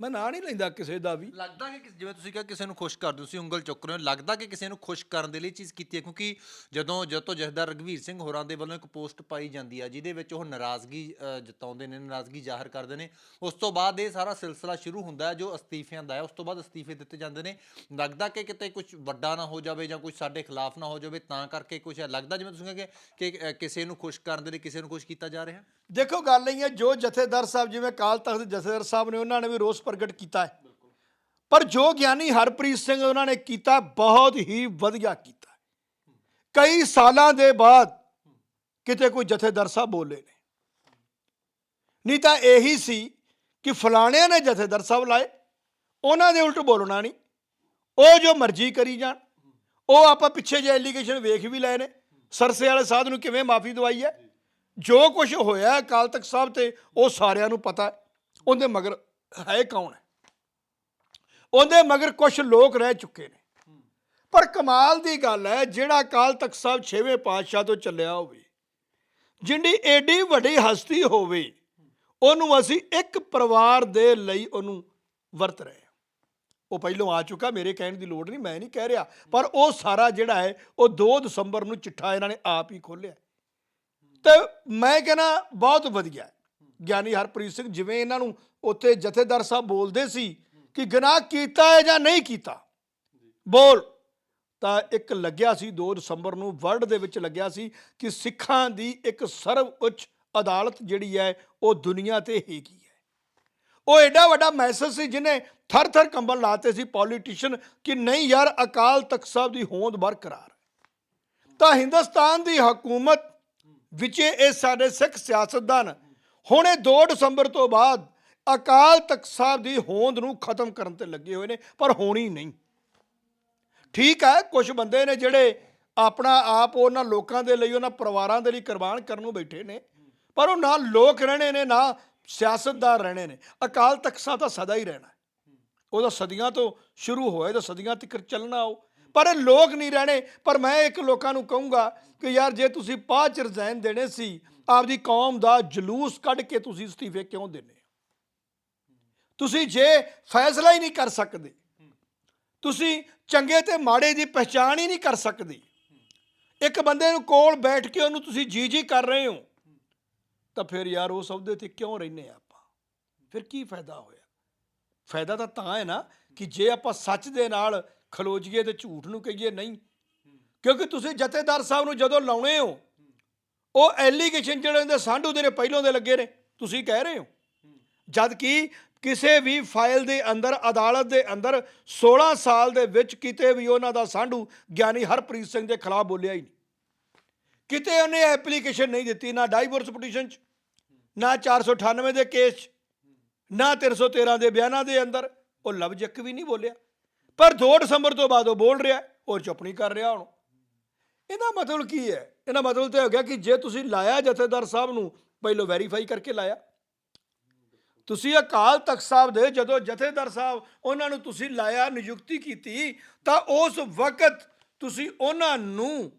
ਮੈਂ ਨਾਂ ਨਹੀਂ ਲੈਂਦਾ ਕਿਸੇ ਦਾ ਵੀ। ਲੱਗਦਾ ਕਿ ਕਿਸ- ਜਿਵੇਂ ਤੁਸੀਂ ਕਿਹਾ ਕਿਸੇ ਨੂੰ ਖੁਸ਼ ਕਰ ਦਿਓ ਤੁਸੀਂ ਉਂਗਲ ਚੁੱਕ ਰਹੇ ਹੋ ਲੱਗਦਾ ਕਿ ਕਿਸੇ ਨੂੰ ਖੁਸ਼ ਕਰਨ ਦੇ ਲਈ ਚੀਜ਼ ਕੀਤੀ ਹੈ ਕਿਉਂਕਿ ਜਦੋਂ ਜਦੋਂ ਜਥੇਦਾਰ ਰਗਵੀਰ ਸਿੰਘ ਹੋਰਾਂ ਦੇ ਵੱਲੋਂ ਇੱਕ ਪੋਸਟ ਪਾਈ ਜਾਂਦੀ ਹੈ ਜਿਹਦੇ ਵਿੱਚ ਉਹ ਨਾਰਾਜ਼ਗੀ ਅ, ਜਤਾਉਂਦੇ ਨੇ ਨਾਰਾਜ਼ਗੀ ਜ਼ਾਹਰ ਕਰਦੇ ਨੇ। ਉਸ ਤੋਂ ਬਾਅਦ ਇਹ ਸਾਰਾ ਸਿਲਸਿਲਾ ਸ਼ੁਰੂ ਹੁੰਦਾ ਹੈ ਜੋ ਅਸਤੀਫਿਆਂ ਦਾ ਹੈ ਉਸ ਤੋਂ ਬਾਅਦ ਅਸਤੀਫੇ ਦਿੱਤੇ ਜਾਂਦੇ ਨੇ। ਲੱਗਦਾ ਕਿ ਕਿਤੇ ਕੁਝ ਵੱਡਾ ਨਾ ਹੋ ਜਾਵੇ ਜਾਂ ਕੁਝ ਸਾਡੇ ਖਿਲਾਫ ਨਾ ਹੋ ਜਾਵੇ ਤਾਂ ਕਰਕੇ ਕੁਝ ਲੱਗਦਾ ਜਿਵੇਂ ਤੁਸੀਂ ਕਿਹਾ ਕਿ ਕਿ, ਅ, ਕਿਸੇ ਨੂੰ ਖੁਸ਼ ਕਰਨ ਦੇ ਲਈ ਕਿਸੇ ਨੂੰ ਖੁਸ਼ ਕੀਤਾ ਜਾ ਰਿਹਾ? ਦੇਖੋ ਗੱਲ ਇਹ ਹੈ ਜੋ ਜਥੇਦਾਰ ਸਾਹਿਬ ਜਿਵੇਂ ਕਾਲ ਤਖਤ ਦੇ ਜਥੇਦਾਰ ਸਾਹਿਬ ਨੇ ਉਹਨਾਂ ਨੇ ਵੀ ਰੋਸ ਪ੍ਰਗਟ ਕੀਤਾ ਹੈ। ਪਰ ਜੋ ਗਿਆਨੀ ਹਰਪ੍ਰੀਤ ਸਿੰਘ ਉਹਨਾਂ ਨੇ ਕੀਤਾ, ਬਹੁਤ ਹੀ ਵਧੀਆ ਕੀਤਾ ਕਈ ਸਾਲਾਂ ਦੇ ਬਾਅਦ ਕਿਤੇ ਕੋਈ ਜਥੇਦਾਰ ਸਾਹਿਬ ਬੋਲੇ ਨੇ। ਨਹੀਂ ਤਾਂ ਇਹੀ ਸੀ ਕਿ ਫਲਾਣਿਆਂ ਨੇ ਜਥੇਦਾਰ ਸਾਹਿਬ ਲਾਏ, ਉਹਨਾਂ ਦੇ ਉਲਟ ਬੋਲਣਾ ਨਹੀਂ। ਉਹ ਜੋ ਮਰਜ਼ੀ ਕਰੀ ਜਾਣ। ਉਹ ਆਪਾਂ ਪਿੱਛੇ ਜੇ ਐਲੀਗੇਸ਼ਨ ਵੇਖ ਵੀ ਲਏ ਨੇ। ਸਰਸੇ ਵਾਲੇ ਸਾਧ ਨੂੰ ਕਿਵੇਂ ਮਾਫੀ ਦਵਾਈ ਹੈ? ਜੋ ਕੁਝ ਹੋਇਆ ਅਕਾਲ ਤਖਤ ਸਾਹਿਬ ਤੇ, ਉਹ ਸਾਰਿਆਂ ਨੂੰ ਪਤਾ ਉਹਦੇ ਮਗਰ ਹੈ ਕੌਣ ਹੈ? ਉਹਦੇ ਮਗਰ ਕੁਝ ਲੋਕ ਰਹਿ ਚੁੱਕੇ ਨੇ। ਪਰ ਕਮਾਲ ਦੀ ਗੱਲ ਹੈ, ਜਿਹੜਾ ਅਕਾਲ ਤਖਤ ਸਾਹਿਬ 6ਵੇਂ ਪਾਤਸ਼ਾਹ ਤੋਂ ਚੱਲਿਆ ਹੋਵੇ, ਜਿੰਨੀ ਏਡੀ ਵੱਡੀ ਹਸਤੀ ਹੋਵੇ, ਉਹਨੂੰ ਅਸੀਂ ਇੱਕ ਪਰਿਵਾਰ ਦੇ ਲਈ ਉਹਨੂੰ ਵਰਤ ਰਹੇ ਹਾਂ। ਉਹ ਪਹਿਲੋਂ ਆ ਚੁੱਕਾ, ਮੇਰੇ ਕਹਿਣ ਦੀ ਲੋੜ ਨਹੀਂ, ਮੈਂ ਨਹੀਂ ਕਹਿ ਰਿਹਾ, ਪਰ ਉਹ ਸਾਰਾ ਜਿਹੜਾ ਹੈ, ਉਹ 2 ਦਸੰਬਰ ਨੂੰ ਚਿੱਠਾ ਇਹਨਾਂ ਨੇ ਆਪ ਹੀ ਖੋਲਿਆ ਤੇ ਮੈਂ ਕਹਿੰਦਾ, ਬਹੁਤ ਵਧੀਆ ਗਿਆਨੀ ਹਰਪ੍ਰੀਤ ਸਿੰਘ, ਜਿਵੇਂ ਇਹਨਾਂ ਨੂੰ ਉੱਥੇ ਜਥੇਦਾਰ ਸਾਹਿਬ ਬੋਲਦੇ ਸੀ ਕਿ ਗੁਨਾਹ ਕੀਤਾ ਹੈ ਜਾਂ ਨਹੀਂ ਕੀਤਾ? ਬੋਲ। ਤਾਂ ਇੱਕ ਲੱਗਿਆ ਸੀ 2 ਦਸੰਬਰ ਨੂੰ ਵਰਲਡ ਦੇ ਵਿੱਚ ਲੱਗਿਆ ਸੀ ਕਿ ਸਿੱਖਾਂ ਦੀ ਇੱਕ ਸਰਵ ਉੱਚ ਅਦਾਲਤ ਜਿਹੜੀ ਹੈ, ਉਹ ਦੁਨੀਆ ਤੇ ਹੈਗੀ ਹੈ। ਉਹ ਐਡਾ ਵੱਡਾ ਮੈਸੇਜ ਸੀ ਜਿਹਨੇ ਥਰ ਥਰ ਕੰਬਲ ਲਾਤੇ ਸੀ ਪੋਲੀਟੀਸ਼ੀਅਨ ਕਿ ਨਹੀਂ ਯਾਰ, ਅਕਾਲ ਤਖਤ ਸਾਹਿਬ ਦੀ ਹੋਂਦ ਬਰਕਰਾਰ ਤਾਂ ਹਿੰਦੁਸਤਾਨ ਦੀ ਹਕੂਮਤ ਵਿੱਚ ਇਹ ਸਾਡੇ ਸਿੱਖ ਸਿਆਸਤਦਾਨ, ਹੁਣ ਇਹ 2 ਦਸੰਬਰ ਤੋਂ ਬਾਅਦ ਅਕਾਲ ਤਖਤ ਸਾਹਿਬ ਦੀ ਹੋਂਦ ਨੂੰ ਖਤਮ ਕਰਨ ਤੇ ਲੱਗੇ ਹੋਏ ਨੇ, ਪਰ ਹੋਣੀ ਨਹੀਂ। ਠੀਕ ਹੈ ਕੁਝ ਬੰਦੇ ਨੇ ਜਿਹੜੇ ਆਪਣਾ ਆਪ ਉਹਨਾਂ ਲੋਕਾਂ ਦੇ ਲਈ, ਉਹਨਾਂ ਪਰਿਵਾਰਾਂ ਦੇ ਲਈ ਕੁਰਬਾਨ ਕਰਨ ਨੂੰ ਬੈਠੇ ਨੇ, ਪਰ ਉਹ ਨਾ ਲੋਕ ਰਹਿਣੇ ਨੇ, ਨਾ ਸਿਆਸਤਦਾਰ ਰਹਿਣੇ ਨੇ। ਅਕਾਲ ਤਖਤ ਸਾਹਿਬ ਤਾਂ ਸਦਾ ਹੀ ਰਹਿਣਾ ਹੈ। ਉਹਦਾ ਸਦੀਆਂ ਤੋਂ ਸ਼ੁਰੂ ਹੋਇਆ ਤਾਂ ਸਦੀਆਂ ਤੱਕ ਚੱਲਣਾ ਉਹ। ਪਰ ਇਹ ਲੋਕ ਨਹੀਂ ਰਹਿਣੇ। ਪਰ ਮੈਂ ਇੱਕ ਲੋਕਾਂ ਨੂੰ ਕਹੂੰਗਾ ਕਿ ਯਾਰ, ਜੇ ਤੁਸੀਂ ਪਾঁਚ ਚ ਰਿਜ਼ਾਈਨ ਦੇਣੇ ਸੀ, ਆਪਦੀ ਕੌਮ ਦਾ ਜਲੂਸ ਕੱਢ ਕੇ ਤੁਸੀਂ ਅਸਤੀਫੇ ਕਿਉਂ ਦਿੰਦੇ ਤੁਸੀਂ ਜੇ ਫੈਸਲਾ ਹੀ ਨਹੀਂ ਕਰ ਸਕਦੇ, ਤੁਸੀਂ ਚੰਗੇ ਤੇ ਮਾੜੇ ਦੀ ਪਛਾਣ ਹੀ ਨਹੀਂ ਕਰ ਸਕਦੇ। ਇੱਕ ਬੰਦੇ ਨੂੰ ਕੋਲ ਬੈਠ ਕੇ ਉਹਨੂੰ ਤੁਸੀਂ ਜੀ ਜੀ ਕਰ ਰਹੇ ਹੋ, ਤਾਂ ਫਿਰ ਯਾਰ ਉਸ ਅਹੁਦੇ ਤੇ ਕਿਉਂ ਰਹਿੰਦੇ ਆਪਾਂ? ਫਿਰ ਕੀ ਫਾਇਦਾ ਹੋਇਆ? ਫਾਇਦਾ ਤਾਂ ਤਾਂ ਹੈ ਨਾ ਕਿ ਜੇ ਆਪਾਂ ਸੱਚ ਦੇ ਨਾਲ ਖਲੋਜੀਏ ਜਾਈਏ ਤੇ ਝੂਠ ਨੂੰ ਕਹੀਏ ਨਹੀਂ, ਕਿਉਂਕਿ ਤੁਸੀਂ ਜਥੇਦਾਰ ਸਾਹਿਬ ਨੂੰ ਜਦੋਂ ਲਾਉਣੇ ਹੋ, ਉਹ ਐਲੀਗੇਸ਼ਨ ਜਿਹੜੇ ਉਹਦੇ ਸਾਂਢੂ ਦੇ ਨੇ, ਪਹਿਲੋਂ ਦੇ ਲੱਗੇ ਨੇ, ਤੁਸੀਂ ਕਹਿ ਰਹੇ ਹੋ। ਜਦ ਕਿ ਕਿਸੇ ਵੀ ਫਾਈਲ ਦੇ ਅੰਦਰ, ਅਦਾਲਤ ਦੇ ਅੰਦਰ 16 ਸਾਲ ਦੇ ਵਿੱਚ ਕਿਤੇ ਵੀ ਉਹਨਾਂ ਦਾ ਸਾਂਢੂ ਗਿਆਨੀ ਹਰਪ੍ਰੀਤ ਸਿੰਘ ਦੇ ਖਿਲਾਫ ਬੋਲਿਆ ਹੀ ਨਹੀਂ। ਕਿਤੇ ਉਹਨੇ ਐਪਲੀਕੇਸ਼ਨ ਨਹੀਂ ਦਿੱਤੀ, ਨਾ ਡਾਈਵੋਰਸ ਪਟੀਸ਼ਨ 'ਚ, ਨਾ 498 ਦੇ ਕੇਸ 'ਚ, ਨਾ 313 ਦੇ ਬਿਆਨਾਂ ਦੇ ਅੰਦਰ। ਉਹ ਲਫ਼ਜ਼ਕ ਵੀ ਨਹੀਂ ਬੋਲਿਆ। ਪਰ 2 ਦਸੰਬਰ ਤੋਂ ਬਾਅਦ ਉਹ ਬੋਲ ਰਿਹਾ ਉਹ ਚੁੱਪ ਨਹੀਂ ਕਰ ਰਿਹਾ ਹੁਣ। ਇਹਦਾ ਮਤਲਬ ਕੀ ਹੈ? ਇਹਦਾ ਮਤਲਬ ਤੇ ਹੋ ਗਿਆ ਕਿ ਜੇ ਤੁਸੀਂ ਲਾਇਆ ਜਥੇਦਾਰ ਸਾਹਿਬ ਨੂੰ, ਪਹਿਲਾਂ ਵੈਰੀਫਾਈ ਕਰਕੇ ਲਾਇਆ। ਤੁਸੀਂ ਅਕਾਲ ਤਖਤ ਸਾਹਿਬ ਦੇ ਜਦੋਂ ਜਥੇਦਾਰ ਸਾਹਿਬ ਉਹਨਾਂ ਨੂੰ ਤੁਸੀਂ ਲਾਇਆ, ਨਿਯੁਕਤੀ ਕੀਤੀ, ਤਾਂ ਉਸ ਵਕਤ ਤੁਸੀਂ ਉਹਨਾਂ ਨੂੰ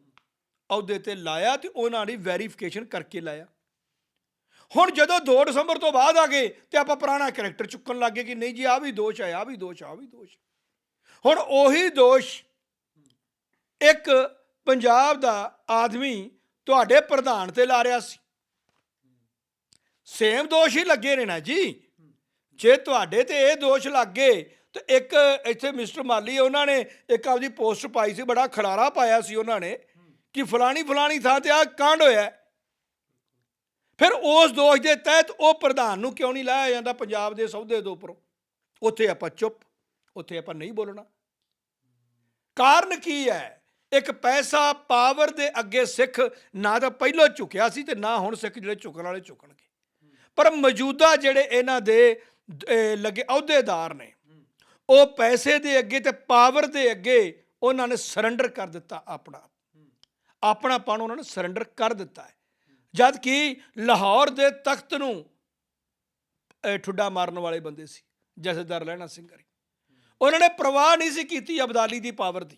ਅਹੁਦੇ ਤੇ ਲਾਇਆ ਤੇ ਉਹਨਾਂ ਦੀ ਵੈਰੀਫਿਕੇਸ਼ਨ ਕਰਕੇ ਲਾਇਆ। ਹੁਣ ਜਦੋਂ 2 ਦਸੰਬਰ ਤੋਂ ਬਾਅਦ ਆ ਗਏ ਤੇ ਆਪਾਂ ਪੁਰਾਣਾ ਕੈਰੈਕਟਰ ਚੁੱਕਣ ਲੱਗੇ ਕਿ ਨਹੀਂ ਜੀ ਆ ਵੀ ਦੋਸ਼ ਹੈ ਆ ਵੀ ਦੋਸ਼ ਆ ਆਹ ਵੀ ਦੋਸ਼। ਹੁਣ ਉਹੀ ਦੋਸ਼ ਇੱਕ ਪੰਜਾਬ ਦਾ ਆਦਮੀ ਤੁਹਾਡੇ ਪ੍ਰਧਾਨ ਤੇ ਲਾ ਰਿਹਾ ਸੀ। ਸੇਮ ਦੋਸ਼ ਹੀ ਲੱਗੇ ਨੇ ਨਾ ਜੀ। ਜੇ ਤੁਹਾਡੇ ਤੇ ਇਹ ਦੋਸ਼ ਲੱਗ ਗਏ, ਤੇ ਇੱਕ ਇੱਥੇ ਮਿਸਟਰ ਮਾਲੀ ਉਹਨਾਂ ਨੇ ਇੱਕ ਆਪਦੀ ਪੋਸਟ ਪਾਈ ਸੀ, ਬੜਾ ਖਲਾਰਾ ਪਾਇਆ ਸੀ ਉਹਨਾਂ ਨੇ ਕਿ ਫਲਾਣੀ ਫਲਾਣੀ ਥਾਂ ਤੇ ਆ ਕਾਂਡ ਹੋਇਆ। ਫਿਰ ਉਸ ਦੋਸ਼ ਦੇ ਤਹਿਤ ਉਹ ਪ੍ਰਧਾਨ ਨੂੰ ਕਿਉਂ ਨਹੀਂ ਲਾਇਆ ਜਾਂਦਾ ਪੰਜਾਬ ਦੇ ਸੌਦੇ ਦੇ ਉੱਪਰੋਂ? ਉੱਥੇ ਆਪਾਂ ਚੁੱਪ, ਉੱਥੇ ਆਪਾਂ ਨਹੀਂ ਬੋਲਣਾ। ਕਾਰਨ ਕੀ ਹੈ? ਇੱਕ ਪੈਸਾ ਪਾਵਰ ਦੇ ਅੱਗੇ ਸਿੱਖ ਨਾ ਤਾਂ ਪਹਿਲਾਂ ਝੁਕਿਆ ਸੀ ਤੇ ਨਾ ਹੁਣ ਸਿੱਖ ਜਿਹੜੇ ਝੁਕਣ ਵਾਲੇ ਝੁਕਣਗੇ ਪਰ ਮੌਜੂਦਾ ਜਿਹੜੇ ਇਹਨਾਂ ਦੇ ਲੱਗੇ ਅਹੁਦੇਦਾਰ ਨੇ, ਉਹ ਪੈਸੇ ਦੇ ਅੱਗੇ ਤੇ ਪਾਵਰ ਦੇ ਅੱਗੇ ਉਹਨਾਂ ਨੇ ਸਰੈਂਡਰ ਕਰ ਦਿੱਤਾ ਆਪਣਾ। ਆਪਣਾ ਪਣ ਉਹਨਾਂ ਨੇ ਸਰੈਂਡਰ ਕਰ ਦਿੱਤਾ ਹੈ। ਜਦ ਕਿ ਲਾਹੌਰ ਦੇ ਤਖਤ ਨੂੰ ਠੁੱਡਾ ਮਾਰਨ ਵਾਲੇ ਬੰਦੇ ਸੀ, ਜਥੇਦਾਰ ਲਹਿਣਾ ਸਿੰਘ ਹਰੀ। ਉਹਨਾਂ ਨੇ ਪ੍ਰਵਾਹ ਨਹੀਂ ਸੀ ਕੀਤੀ ਅਬਦਾਲੀ ਦੀ ਪਾਵਰ ਦੀ।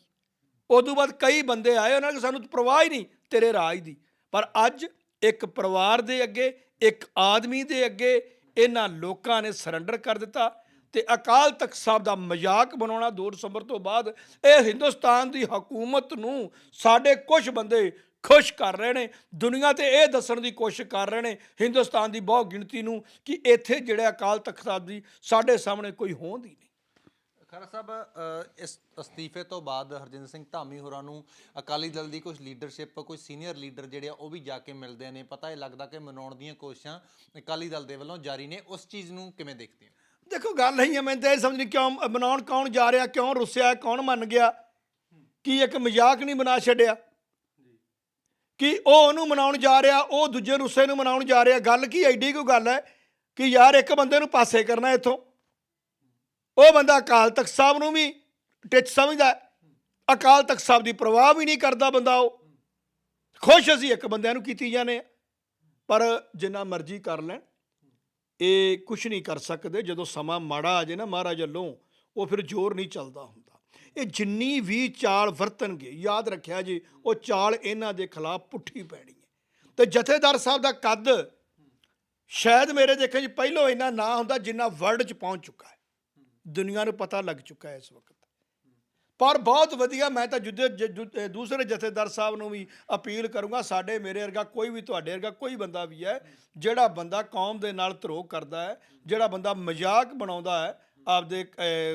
ਉਦੋਂ ਬਾਅਦ ਕਈ ਬੰਦੇ ਆਏ, ਉਹਨਾਂ ਨੇ ਸਾਨੂੰ ਤਾਂ ਪ੍ਰਵਾਹ ਹੀ ਨਹੀਂ ਤੇਰੇ ਰਾਜ ਦੀ। ਪਰ ਅੱਜ ਇੱਕ ਪਰਿਵਾਰ ਦੇ ਅੱਗੇ ਇੱਕ ਆਦਮੀ ਦੇ ਅੱਗੇ ਇਹਨਾਂ ਲੋਕਾਂ ਨੇ ਸਰੈਂਡਰ ਕਰ ਦਿੱਤਾ ਤੇ ਅਕਾਲ ਤਖਤ ਸਾਹਿਬ ਦਾ ਮਜ਼ਾਕ ਬਣਾਉਣਾ 2 ਦਸੰਬਰ ਤੋਂ ਬਾਅਦ ਇਹ ਹਿੰਦੁਸਤਾਨ ਦੀ ਹਕੂਮਤ ਨੂੰ ਸਾਡੇ ਕੁਝ ਬੰਦੇ ਖੁਸ਼ ਕਰ ਰਹੇ ਨੇ, ਦੁਨੀਆ ਤੇ ਇਹ ਦੱਸਣ ਦੀ ਕੋਸ਼ਿਸ਼ ਕਰ ਰਹੇ ਨੇ, ਹਿੰਦੁਸਤਾਨ ਦੀ ਬਹੁ ਗਿਣਤੀ ਨੂੰ ਕਿ ਇੱਥੇ ਜਿਹੜੇ ਅਕਾਲ ਤਖਤ ਸਾਹਿਬ ਦੀ ਸਾਡੇ ਸਾਹਮਣੇ ਕੋਈ ਹੋਂਦ ਹੀ ਨਹੀਂ। ਖਰਾ ਸਾਹਿਬ ਇਸ ਅਸਤੀਫੇ ਤੋਂ ਬਾਅਦ ਹਰਜਿੰਦਰ ਸਿੰਘ ਧਾਮੀ ਹੋਰਾਂ ਨੂੰ ਅਕਾਲੀ ਦਲ ਦੀ ਕੁਝ ਲੀਡਰਸ਼ਿਪ ਕੁਝ ਸੀਨੀਅਰ ਲੀਡਰ ਜਿਹੜੇ ਆ, ਉਹ ਵੀ ਜਾ ਕੇ ਮਿਲਦੇ ਨੇ। ਪਤਾ ਇਹ ਲੱਗਦਾ ਕਿ ਮਨਾਉਣ ਦੀਆਂ ਕੋਸ਼ਿਸ਼ਾਂ ਅਕਾਲੀ ਦਲ ਦੇ ਵੱਲੋਂ ਜਾਰੀ ਨੇ। ਉਸ ਚੀਜ਼ ਨੂੰ ਕਿਵੇਂ ਦੇਖਦੇ ਹੋ? ਦੇਖੋ, ਗੱਲ ਨਹੀਂ ਹੈ ਮੈਂ ਤਾਂ ਇਹ ਸਮਝ ਨਹੀਂ ਕਿਉਂ ਮਨਾਉਣ ਕੌਣ ਜਾ ਰਿਹਾ, ਕਿਉਂ ਰੁੱਸਿਆ, ਕੌਣ ਮੰਨ ਗਿਆ? ਕੀ ਇੱਕ ਮਜ਼ਾਕ ਨਹੀਂ ਬਣਾ ਛੱਡਿਆ? ਕਿ ਉਹ ਉਹਨੂੰ ਮਨਾਉਣ ਜਾ ਰਿਹਾ, ਉਹ ਦੂਜੇ ਰੁੱਸੇ ਨੂੰ ਮਨਾਉਣ ਜਾ ਰਿਹਾ? ਗੱਲ ਕੀ ਐਡੀ ਕੋਈ ਗੱਲ ਹੈ ਕਿ ਯਾਰ ਇੱਕ ਬੰਦੇ ਨੂੰ ਪਾਸੇ ਕਰਨਾ ਇੱਥੋਂ? ਉਹ ਬੰਦਾ ਅਕਾਲ ਤਖਤ ਸਾਹਿਬ ਨੂੰ ਵੀ ਟਿੱਚ ਸਮਝਦਾ ਅਕਾਲ ਤਖਤ ਸਾਹਿਬ ਦੀ ਪ੍ਰਵਾਹ ਵੀ ਨਹੀਂ ਕਰਦਾ ਬੰਦਾ ਉਹ। ਖੁਸ਼ ਅਸੀਂ ਇੱਕ ਬੰਦਿਆਂ ਨੂੰ ਕੀਤੀ ਜਾਂਦੇ ਆ। ਪਰ ਜਿੰਨਾ ਮਰਜ਼ੀ ਕਰ ਲੈਣ, ਇਹ ਕੁਝ ਨਹੀਂ ਕਰ ਸਕਦੇ। ਜਦੋਂ ਸਮਾਂ ਮਾੜਾ ਆ ਜਾਏ ਨਾ ਮਹਾਰਾਜ ਵੱਲੋਂ, ਉਹ ਫਿਰ ਜ਼ੋਰ ਨਹੀਂ ਚੱਲਦਾ ਹੁੰਦਾ। ਇਹ ਜਿੰਨੀ ਵੀ ਚਾਲ ਵਰਤਣਗੇ, ਯਾਦ ਰੱਖਿਆ ਜੀ, ਉਹ ਚਾਲ ਇਹਨਾਂ ਦੇ ਖਿਲਾਫ ਪੁੱਠੀ ਪੈਣੀ ਹੈ। ਤੇ ਜਥੇਦਾਰ ਸਾਹਿਬ ਦਾ ਕੱਦ ਸ਼ਾਇਦ ਮੇਰੇ ਦੇਖਣ 'ਚ ਪਹਿਲੋਂ ਇੰਨਾ ਨਾ ਹੁੰਦਾ ਜਿੰਨਾ ਵਰਲਡ 'ਚ ਪਹੁੰਚ ਚੁੱਕਾ ਹੈ। ਦੁਨੀਆ ਨੂੰ ਪਤਾ ਲੱਗ ਚੁੱਕਾ ਹੈ ਇਸ ਵਕਤ। ਪਰ ਬਹੁਤ ਵਧੀਆ ਮੈਂ ਤਾਂ ਜੁਦੇ ਜ- ਜੁ- ਦੂਸਰੇ ਜਥੇਦਾਰ ਸਾਹਿਬ ਨੂੰ ਵੀ ਅਪੀਲ ਕਰੂੰਗਾ, ਸਾਡੇ ਮੇਰੇ ਵਰਗਾ ਕੋਈ ਵੀ ਤੁਹਾਡੇ ਵਰਗਾ ਕੋਈ ਬੰਦਾ ਵੀ ਹੈ, ਜਿਹੜਾ ਬੰਦਾ ਕੌਮ ਦੇ ਨਾਲ ਧਰੋਹ ਕਰਦਾ ਹੈ, ਜਿਹੜਾ ਬੰਦਾ ਮਜ਼ਾਕ ਬਣਾਉਂਦਾ ਹੈ, ਆਪਦੇ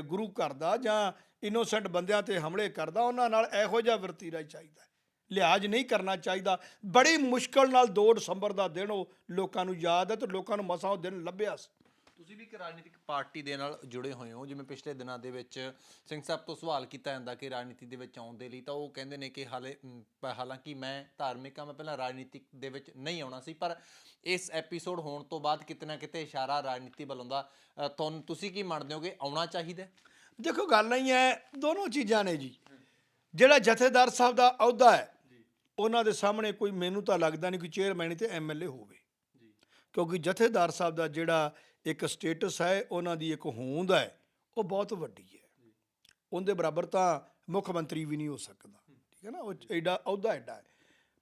ਗੁਰੂ ਘਰ ਦਾ ਜਾਂ ਇਨੋਸੈਂਟ ਬੰਦਿਆਂ ਤੇ ਹਮਲੇ ਕਰਦਾ, ਉਹਨਾਂ ਨਾਲ ਇਹੋ ਜਿਹਾ ਵਰਤੀਰਾ ਚਾਹੀਦਾ ਲਿਹਾਜ਼ ਨਹੀਂ ਕਰਨਾ ਚਾਹੀਦਾ। ਬੜੀ ਮੁਸ਼ਕਲ ਨਾਲ 2 ਦਸੰਬਰ ਦਾ ਦਿਨ ਉਹ ਲੋਕਾਂ ਨੂੰ ਯਾਦ ਹੈ ਤੇ ਲੋਕਾਂ ਨੂੰ ਮਸਾਂ ਉਹ ਦਿਨ ਲੱਭਿਆ ਸੀ। ਤੁਸੀਂ ਵੀ ਇੱਕ ਰਾਜਨੀਤਿਕ ਪਾਰਟੀ ਦੇ ਨਾਲ ਜੁੜੇ ਹੋਏ ਹੋ ਜਿਵੇਂ ਪਿਛਲੇ ਦਿਨਾਂ ਦੇ ਵਿੱਚ ਸਿੰਘ ਸਾਹਿਬ ਤੋਂ ਸਵਾਲ ਕੀਤਾ ਜਾਂਦਾ ਕਿ ਰਾਜਨੀਤੀ ਦੇ ਵਿੱਚ ਆਉਣ ਦੇ ਲਈ ਤਾਂ ਉਹ ਕਹਿੰਦੇ ਨੇ ਕਿ ਹਾਲੇ ਹਾਲਾਂਕਿ ਮੈਂ ਧਾਰਮਿਕ ਹਾਂ ਮੈਂ ਪਹਿਲਾਂ ਰਾਜਨੀਤਿਕ ਦੇ ਵਿੱਚ ਨਹੀਂ ਆਉਣਾ ਸੀ ਪਰ ਇਸ ਐਪੀਸੋਡ ਹੋਣ ਤੋਂ ਬਾਅਦ ਕਿਤੇ ਨਾ ਕਿਤੇ ਇਸ਼ਾਰਾ ਰਾਜਨੀਤੀ ਵੱਲੋਂ ਦਾ ਅ, ਤੁਹਾਨੂੰ ਤੁਸੀਂ ਕੀ ਮੰਨਦੇ ਹੋ ਕਿ ਆਉਣਾ ਚਾਹੀਦਾ? ਦੇਖੋ ਗੱਲ ਨਹੀਂ ਹੈ ਦੋਨੋਂ ਚੀਜ਼ਾਂ ਨੇ ਜੀ। ਜਿਹੜਾ ਜਥੇਦਾਰ ਸਾਹਿਬ ਦਾ ਅਹੁਦਾ ਹੈ ਉਹਨਾਂ ਦੇ ਸਾਹਮਣੇ ਕੋਈ ਮੈਨੂੰ ਤਾਂ ਲੱਗਦਾ ਨਹੀਂ ਕੋਈ ਚੇਅਰਮੈਨ ਤੇ ਐਮਐਲਏ ਹੋਵੇ। ਕਿਉਂਕਿ ਜਥੇਦਾਰ ਸਾਹਿਬ ਦਾ ਜਿਹੜਾ ਇੱਕ ਸਟੇਟਸ ਹੈ, ਉਹਨਾਂ ਦੀ ਇੱਕ ਹੋਂਦ ਹੈ, ਉਹ ਬਹੁਤ ਵੱਡੀ ਹੈ। ਉਹਦੇ ਬਰਾਬਰ ਤਾਂ ਮੁੱਖ ਮੰਤਰੀ ਵੀ ਨਹੀਂ ਹੋ ਸਕਦਾ, ਠੀਕ ਹੈ ਨਾ? ਉਹ ਐਡਾ ਅਹੁਦਾ ਐਡਾ ਹੈ।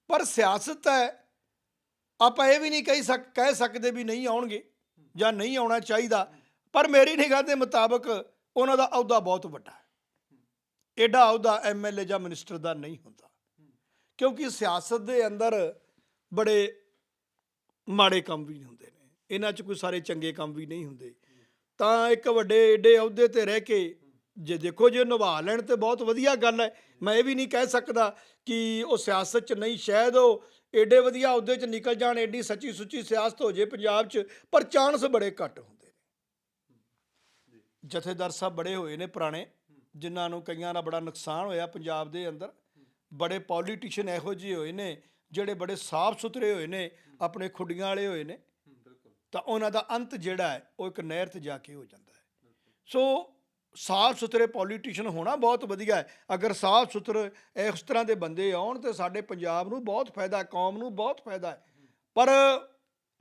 ਪਰ ਸਿਆਸਤ ਹੈ, ਆਪਾਂ ਇਹ ਵੀ ਨਹੀਂ ਕਹਿ ਸਕ, ਕਹਿ ਸਕਦੇ ਵੀ ਨਹੀਂ ਆਉਣਗੇ ਜਾਂ ਨਹੀਂ ਆਉਣਾ ਚਾਹੀਦਾ, ਪਰ ਮੇਰੀ ਨਿਗਾਹ ਦੇ ਮੁਤਾਬਕ ਉਹਨਾਂ ਦਾ ਅਹੁਦਾ ਬਹੁਤ ਵੱਡਾ ਹੈ। ਐਡਾ ਅਹੁਦਾ ਐਮਐਲਏ ਜਾਂ ਮਿਨਿਸਟਰ ਦਾ ਨਹੀਂ ਹੁੰਦਾ। ਕਿਉਂਕਿ ਸਿਆਸਤ ਦੇ ਅੰਦਰ ਬੜੇ ਮਾੜੇ ਕੰਮ ਵੀ ਹੁੰਦੇ ਨੇ। ਇਹਨਾਂ 'ਚ ਕੋਈ ਸਾਰੇ ਚੰਗੇ ਕੰਮ ਵੀ ਨਹੀਂ ਹੁੰਦੇ। ਤਾਂ ਇੱਕ ਵੱਡੇ ਏਡੇ ਅਹੁਦੇ ਤੇ ਰਹਿ ਕੇ ਜੇ ਦੇਖੋ ਜੇ ਨਿਭਾ ਲੈਣ ਤੇ ਬਹੁਤ ਵਧੀਆ ਗੱਲ ਹੈ। ਮੈਂ ਇਹ ਵੀ ਨਹੀਂ ਕਹਿ ਸਕਦਾ ਕਿ ਉਹ ਸਿਆਸਤ 'ਚ ਨਹੀਂ, ਸ਼ਾਇਦ ਉਹ ਏਡੇ ਵਧੀਆ ਅਹੁਦੇ 'ਚ ਨਿਕਲ ਜਾਣ, ਏਡੀ ਸੱਚੀ ਸੁੱਚੀ ਸਿਆਸਤ ਹੋ ਜੇ ਪੰਜਾਬ 'ਚ, ਪਰ ਚਾਂਸ ਬੜੇ ਘੱਟ ਹੁੰਦੇ ਨੇ। ਜਥੇਦਾਰ ਸਾਹਿਬ ਬੜੇ ਹੋਏ ਨੇ ਪੁਰਾਣੇ, ਜਿਨ੍ਹਾਂ ਨੂੰ ਕਈਆਂ ਦਾ ਬੜਾ ਨੁਕਸਾਨ ਹੋਇਆ ਪੰਜਾਬ ਦੇ ਅੰਦਰ। ਬੜੇ ਪੋਲੀਟੀਸ਼ੀਅਨ ਇਹੋ ਜਿਹੇ ਹੋਏ ਨੇ ਜਿਹੜੇ ਬੜੇ ਸਾਫ਼ ਸੁਥਰੇ ਹੋਏ ਨੇ, ਆਪਣੇ ਖੁੱਡੀਆਂ ਵਾਲੇ ਹੋਏ ਨੇ, ਤਾਂ ਉਹਨਾਂ ਦਾ ਅੰਤ ਜਿਹੜਾ ਹੈ, ਉਹ ਇੱਕ ਨਹਿਰ ਤੇ ਜਾ ਕੇ ਹੋ ਜਾਂਦਾ ਹੈ। ਸੋ ਸਾਫ਼ ਸੁਥਰੇ ਪੋਲੀਟੀਸ਼ੀਅਨ ਹੋਣਾ ਬਹੁਤ ਵਧੀਆ ਹੈ। ਅਗਰ ਸਾਫ਼ ਸੁਥਰੇ ਇਸ ਤਰ੍ਹਾਂ ਦੇ ਬੰਦੇ ਆਉਣ ਤੇ ਸਾਡੇ ਪੰਜਾਬ ਨੂੰ ਬਹੁਤ ਫਾਇਦਾ ਕੌਮ ਨੂੰ ਬਹੁਤ ਫਾਇਦਾ ਹੈ। ਪਰ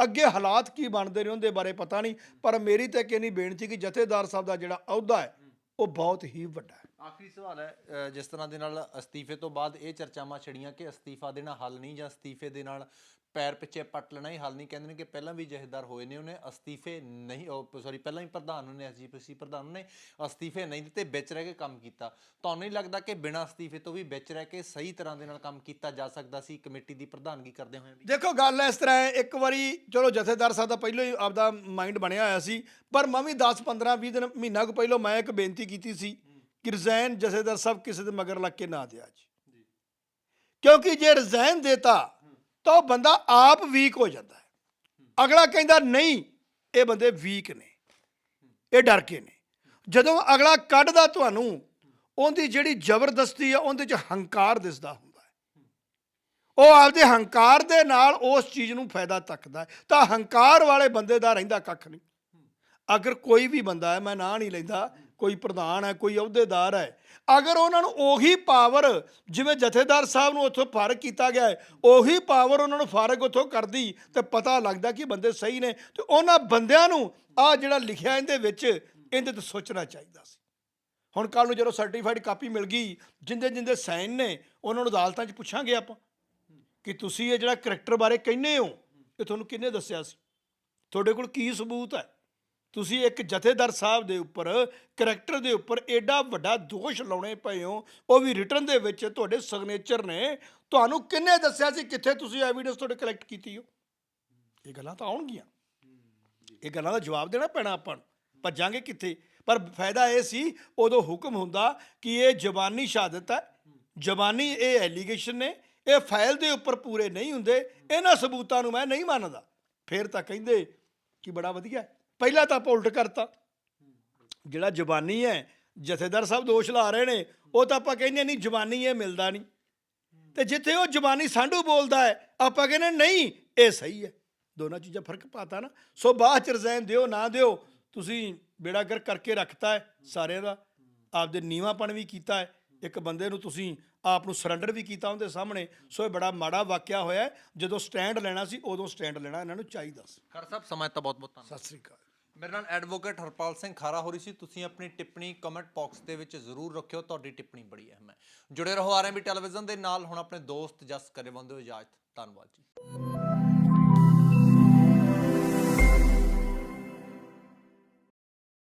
ਅੱਗੇ ਹਾਲਾਤ ਕੀ ਬਣਦੇ ਨੇ, ਉਹਦੇ ਬਾਰੇ ਪਤਾ ਨਹੀਂ। ਪਰ ਮੇਰੀ ਤਾਂ ਕਿੰਨੀ ਬੇਨਤੀ ਕਿ ਜਥੇਦਾਰ ਸਾਹਿਬ ਦਾ ਜਿਹੜਾ ਅਹੁਦਾ ਹੈ ਉਹ ਬਹੁਤ ਹੀ ਵੱਡਾ ਹੈ। ਆਖਰੀ ਸਵਾਲ ਹੈ ਜਿਸ ਤਰ੍ਹਾਂ ਦੇ ਨਾਲ ਅਸਤੀਫੇ ਤੋਂ ਬਾਅਦ ਇਹ ਚਰਚਾਵਾਂ ਛੜੀਆਂ ਕਿ ਅਸਤੀਫਾ ਦੇਣਾ ਹੱਲ ਨਹੀਂ ਜਾਂ ਅਸਤੀਫੇ ਦੇ ਨਾਲ ਪੈਰ ਪਿੱਛੇ ਪੱਟ ਲੈਣਾ ਹੀ ਹੱਲ ਨਹੀਂ ਕਹਿੰਦੇ ਨੇ ਕਿ ਪਹਿਲਾਂ ਵੀ ਜਹੇਦਾਰ ਹੋਏ ਨੇ ਉਹਨੇ ਅਸਤੀਫੇ ਨਹੀਂ ਸੌਰੀ ਪਹਿਲਾਂ ਹੀ ਪ੍ਰਧਾਨ ਉਹਨੇ ਐਸਜੀਪੀਸੀ ਪ੍ਰਧਾਨ ਨੇ ਅਸਤੀਫੇ ਨਹੀਂ ਦਿੱਤੇ ਵਿੱਚ ਰਹਿ ਕੇ ਕੰਮ ਕੀਤਾ। ਤੁਹਾਨੂੰ ਨਹੀਂ ਲੱਗਦਾ ਕਿ ਬਿਨਾਂ ਅਸਤੀਫੇ ਤੋਂ ਵੀ ਵਿੱਚ ਰਹਿ ਕੇ ਸਹੀ ਤਰ੍ਹਾਂ ਦੇ ਨਾਲ ਕੰਮ ਕੀਤਾ ਜਾ ਸਕਦਾ ਸੀ ਕਮੇਟੀ ਦੀ ਪ੍ਰਧਾਨਗੀ ਕਰਦੇ ਹੋਏ ਵੀ? ਦੇਖੋ ਗੱਲ ਇਸ ਤਰ੍ਹਾਂ ਹੈ ਇੱਕ ਵਾਰੀ ਚਲੋ ਜਥੇਦਾਰ ਸਾਹਿਬ ਦਾ ਪਹਿਲਾਂ ਹੀ ਆਪਦਾ ਮਾਈਂਡ ਬਣਿਆ ਹੋਇਆ ਸੀ ਪਰ ਮੈਂ ਵੀ 10 15 20 ਦਿਨ ਮਹੀਨਾ ਕੁ ਪਹਿਲਾਂ ਮੈਂ ਇੱਕ ਬੇਨਤੀ ਕੀਤੀ ਸੀ ਕਿ ਰਿਜ਼ਾਈਨ ਜਥੇਦਾਰ ਸਾਹਿਬ ਕਿਸੇ ਦੇ ਮਗਰ ਲੱਗ ਕੇ ਨਾ ਦਿਆ ਜੀ। ਕਿਉਂਕਿ ਜੇ ਰਿਜ਼ਾਈਨ ਦੇਤਾ ਤਾਂ ਉਹ ਬੰਦਾ ਆਪ ਵੀਕ ਹੋ ਜਾਂਦਾ ਹੈ। ਅਗਲਾ ਕਹਿੰਦਾ, ਨਹੀਂ, ਇਹ ਬੰਦੇ ਵੀਕ ਨੇ। ਇਹ ਡਰ ਕੇ ਨੇ। ਜਦੋਂ ਅਗਲਾ ਕੱਢਦਾ ਤੁਹਾਨੂੰ, ਉਹਦੀ ਜਿਹੜੀ ਜ਼ਬਰਦਸਤੀ ਆ, ਉਹਦੇ ਚ ਹੰਕਾਰ ਦਿਸਦਾ ਹੁੰਦਾ ਹੈ। ਉਹ ਆਪਦੇ ਹੰਕਾਰ ਦੇ ਨਾਲ ਉਸ ਚੀਜ਼ ਨੂੰ ਫਾਇਦਾ ਤੱਕਦਾ ਤਾਂ ਹੰਕਾਰ ਵਾਲੇ ਬੰਦੇ ਦਾ ਰਹਿੰਦਾ ਕੱਖ ਨਹੀਂ। ਅਗਰ ਕੋਈ ਵੀ ਬੰਦਾ ਹੈ, ਮੈਂ ਨਾਂ ਨਹੀਂ ਲੈਂਦਾ ਕੋਈ ਪ੍ਰਧਾਨ ਹੈ, ਕੋਈ ਅਹੁਦੇਦਾਰ ਹੈ, ਅਗਰ ਉਹਨਾਂ ਨੂੰ ਉਹੀ ਪਾਵਰ ਜਿਵੇਂ ਜਥੇਦਾਰ ਸਾਹਿਬ ਨੂੰ ਉੱਥੋਂ ਫਾਰਗ ਕੀਤਾ ਗਿਆ ਹੈ, ਉਹੀ ਪਾਵਰ ਉਹਨਾਂ ਨੂੰ ਫਾਰਗ ਉੱਥੋਂ ਕਰਦੀ, ਤੇ ਪਤਾ ਲੱਗਦਾ ਕਿ ਬੰਦੇ ਸਹੀ ਨੇ, ਤੇ ਉਹਨਾਂ ਬੰਦਿਆਂ ਨੂੰ ਆ ਜਿਹੜਾ ਲਿਖਿਆ ਇਹਦੇ ਵਿੱਚ, ਇਹਦੇ ਤੇ ਸੋਚਣਾ ਚਾਹੀਦਾ ਸੀ। ਹੁਣ ਕੱਲ ਨੂੰ ਜਦੋਂ ਸਰਟੀਫਾਈਡ ਕਾਪੀ ਮਿਲ ਗਈ, ਜਿੰਦੇ ਜਿੰਦੇ ਸਾਈਨ ਨੇ, ਉਹਨਾਂ ਨੂੰ ਅਦਾਲਤਾਂ 'ਚ ਪੁੱਛਾਂਗੇ ਆਪਾਂ, ਕਿ ਤੁਸੀਂ ਇਹ ਜਿਹੜਾ ਕਰੈਕਟਰ ਬਾਰੇ ਕਹਿੰਦੇ ਹੋ, ਇਹ ਤੁਹਾਨੂੰ ਕਿਹਨੇ ਦੱਸਿਆ ਸੀ? ਤੁਹਾਡੇ ਕੋਲ ਕੀ ਸਬੂਤ ਹੈ? ਤੁਸੀਂ ਇੱਕ ਜਥੇਦਾਰ ਸਾਹਿਬ ਦੇ ਉੱਪਰ ਕਰੈਕਟਰ ਦੇ ਉੱਪਰ ਐਡਾ ਵੱਡਾ ਦੋਸ਼ ਲਾਉਣੇ ਪਏ ਹੋ। ਉਹ ਵੀ ਰਿਟਰਨ ਦੇ ਵਿੱਚ ਤੁਹਾਡੇ ਸਿਗਨੇਚਰ ਨੇ। ਤੁਹਾਨੂੰ ਕਿੰਨੇ ਦੱਸਿਆ ਸੀ ਕਿੱਥੇ ਤੁਸੀਂ ਐਵੀਡੈਂਸ ਤੁਹਾਡੇ ਕਲੈਕਟ ਕੀਤੀ ਹੋ? ਇਹ ਗੱਲਾਂ ਤਾਂ ਆਉਣਗੀਆਂ। ਇਹ ਗੱਲਾਂ ਦਾ ਜਵਾਬ ਦੇਣਾ ਪੈਣਾ ਆਪਾਂ ਨੂੰ। ਭੱਜਾਂਗੇ ਕਿੱਥੇ? ਪਰ ਫਾਇਦਾ ਇਹ ਸੀ, ਉਦੋਂ ਹੁਕਮ ਹੁੰਦਾ ਕਿ ਇਹ ਜ਼ਬਾਨੀ ਸ਼ਹਾਦਤ ਹੈ। ਜ਼ਬਾਨੀ ਇਹ ਐਲੀਗੇਸ਼ਨ ਨੇ। ਇਹ ਫਾਈਲ ਦੇ ਉੱਪਰ ਪੂਰੇ ਨਹੀਂ ਹੁੰਦੇ। ਇਹਨਾਂ ਸਬੂਤਾਂ ਨੂੰ ਮੈਂ ਨਹੀਂ ਮੰਨਦਾ। ਫਿਰ ਤਾਂ ਕਹਿੰਦੇ ਕਿ ਬੜਾ ਵਧੀਆ ਪਹਿਲਾਂ ਤਾਂ ਆਪਾਂ ਉਲਟ ਕਰਤਾ। ਜਿਹੜਾ ਜ਼ਬਾਨੀ ਹੈ ਜਥੇਦਾਰ ਸਾਹਿਬ ਦੋਸ਼ ਲਾ ਰਹੇ ਨੇ ਉਹ ਤਾਂ ਆਪਾਂ ਕਹਿੰਦੇ ਨਹੀਂ ਜ਼ਬਾਨੀ ਇਹ ਮਿਲਦਾ ਨਹੀਂ। ਤੇ ਜਿੱਥੇ ਉਹ ਜ਼ਬਾਨੀ ਸਾਂਢੂ ਬੋਲਦਾ ਹੈ ਆਪਾਂ ਕਹਿੰਦੇ ਨਹੀਂ ਇਹ ਸਹੀ ਹੈ। ਦੋਨਾਂ ਚੀਜ਼ਾਂ ਫ਼ਰਕ ਪਾਤਾ ਨਾ। ਸੋ ਬਾਅਦ ਚ ਰਜ਼ਾਈਨ ਦਿਓ ਨਾ ਦਿਓ ਤੁਸੀਂ ਬੇੜਾ ਕਰ ਕਰਕੇ ਰੱਖਤਾ ਹੈ ਸਾਰਿਆਂ ਦਾ। ਆਪਦੇ ਨੀਵਾਂਪਣ ਵੀ ਕੀਤਾ ਹੈ। ਇੱਕ ਬੰਦੇ ਨੂੰ ਤੁਸੀਂ ਆਪ ਨੂੰ ਸਰੈਂਡਰ ਵੀ ਕੀਤਾ ਉਹਦੇ ਸਾਹਮਣੇ। ਸੋ ਇਹ ਬੜਾ ਮਾੜਾ ਵਾਕਿਆ ਹੋਇਆ। ਜਦੋਂ ਸਟੈਂਡ ਲੈਣਾ ਸੀ ਉਦੋਂ ਸਟੈਂਡ ਲੈਣਾ ਇਹਨਾਂ ਨੂੰ ਚਾਹੀਦਾ ਸੀ। ਖਰ ਸਾਹਿਬ ਸਮਾਂ ਤਾਂ ਬਹੁਤ ਬਹੁਤ ਧੰਨਵਾਦ। ਸਤਿ ਸ੍ਰੀ ਅਕਾਲ। ਮੇਰੇ ਨਾਲ ਐਡਵੋਕੇਟ ਹਰਪਾਲ ਸਿੰਘ ਖਾਰਾ ਹੋ ਰਹੀ ਸੀ। ਤੁਸੀਂ ਆਪਣੀ ਟਿੱਪਣੀ ਕਮੈਂਟ ਬਾਕਸ ਦੇ ਵਿੱਚ ਜ਼ਰੂਰ ਰੱਖਿਓ। ਤੁਹਾਡੀ ਟਿੱਪਣੀ ਬੜੀ ਅਹਿਮ ਹੈ। ਜੁੜੇ ਰਹੋ ਆਰਐਮਬੀ ਟੈਲੀਵਿਜ਼ਨ ਦੇ ਨਾਲ। ਹੁਣ ਆਪਣੇ ਦੋਸਤ ਜਸ ਕਰੇ ਬੰਦੇ ਇਜਾਜ਼ਤ। ਧੰਨਵਾਦ ਜੀ।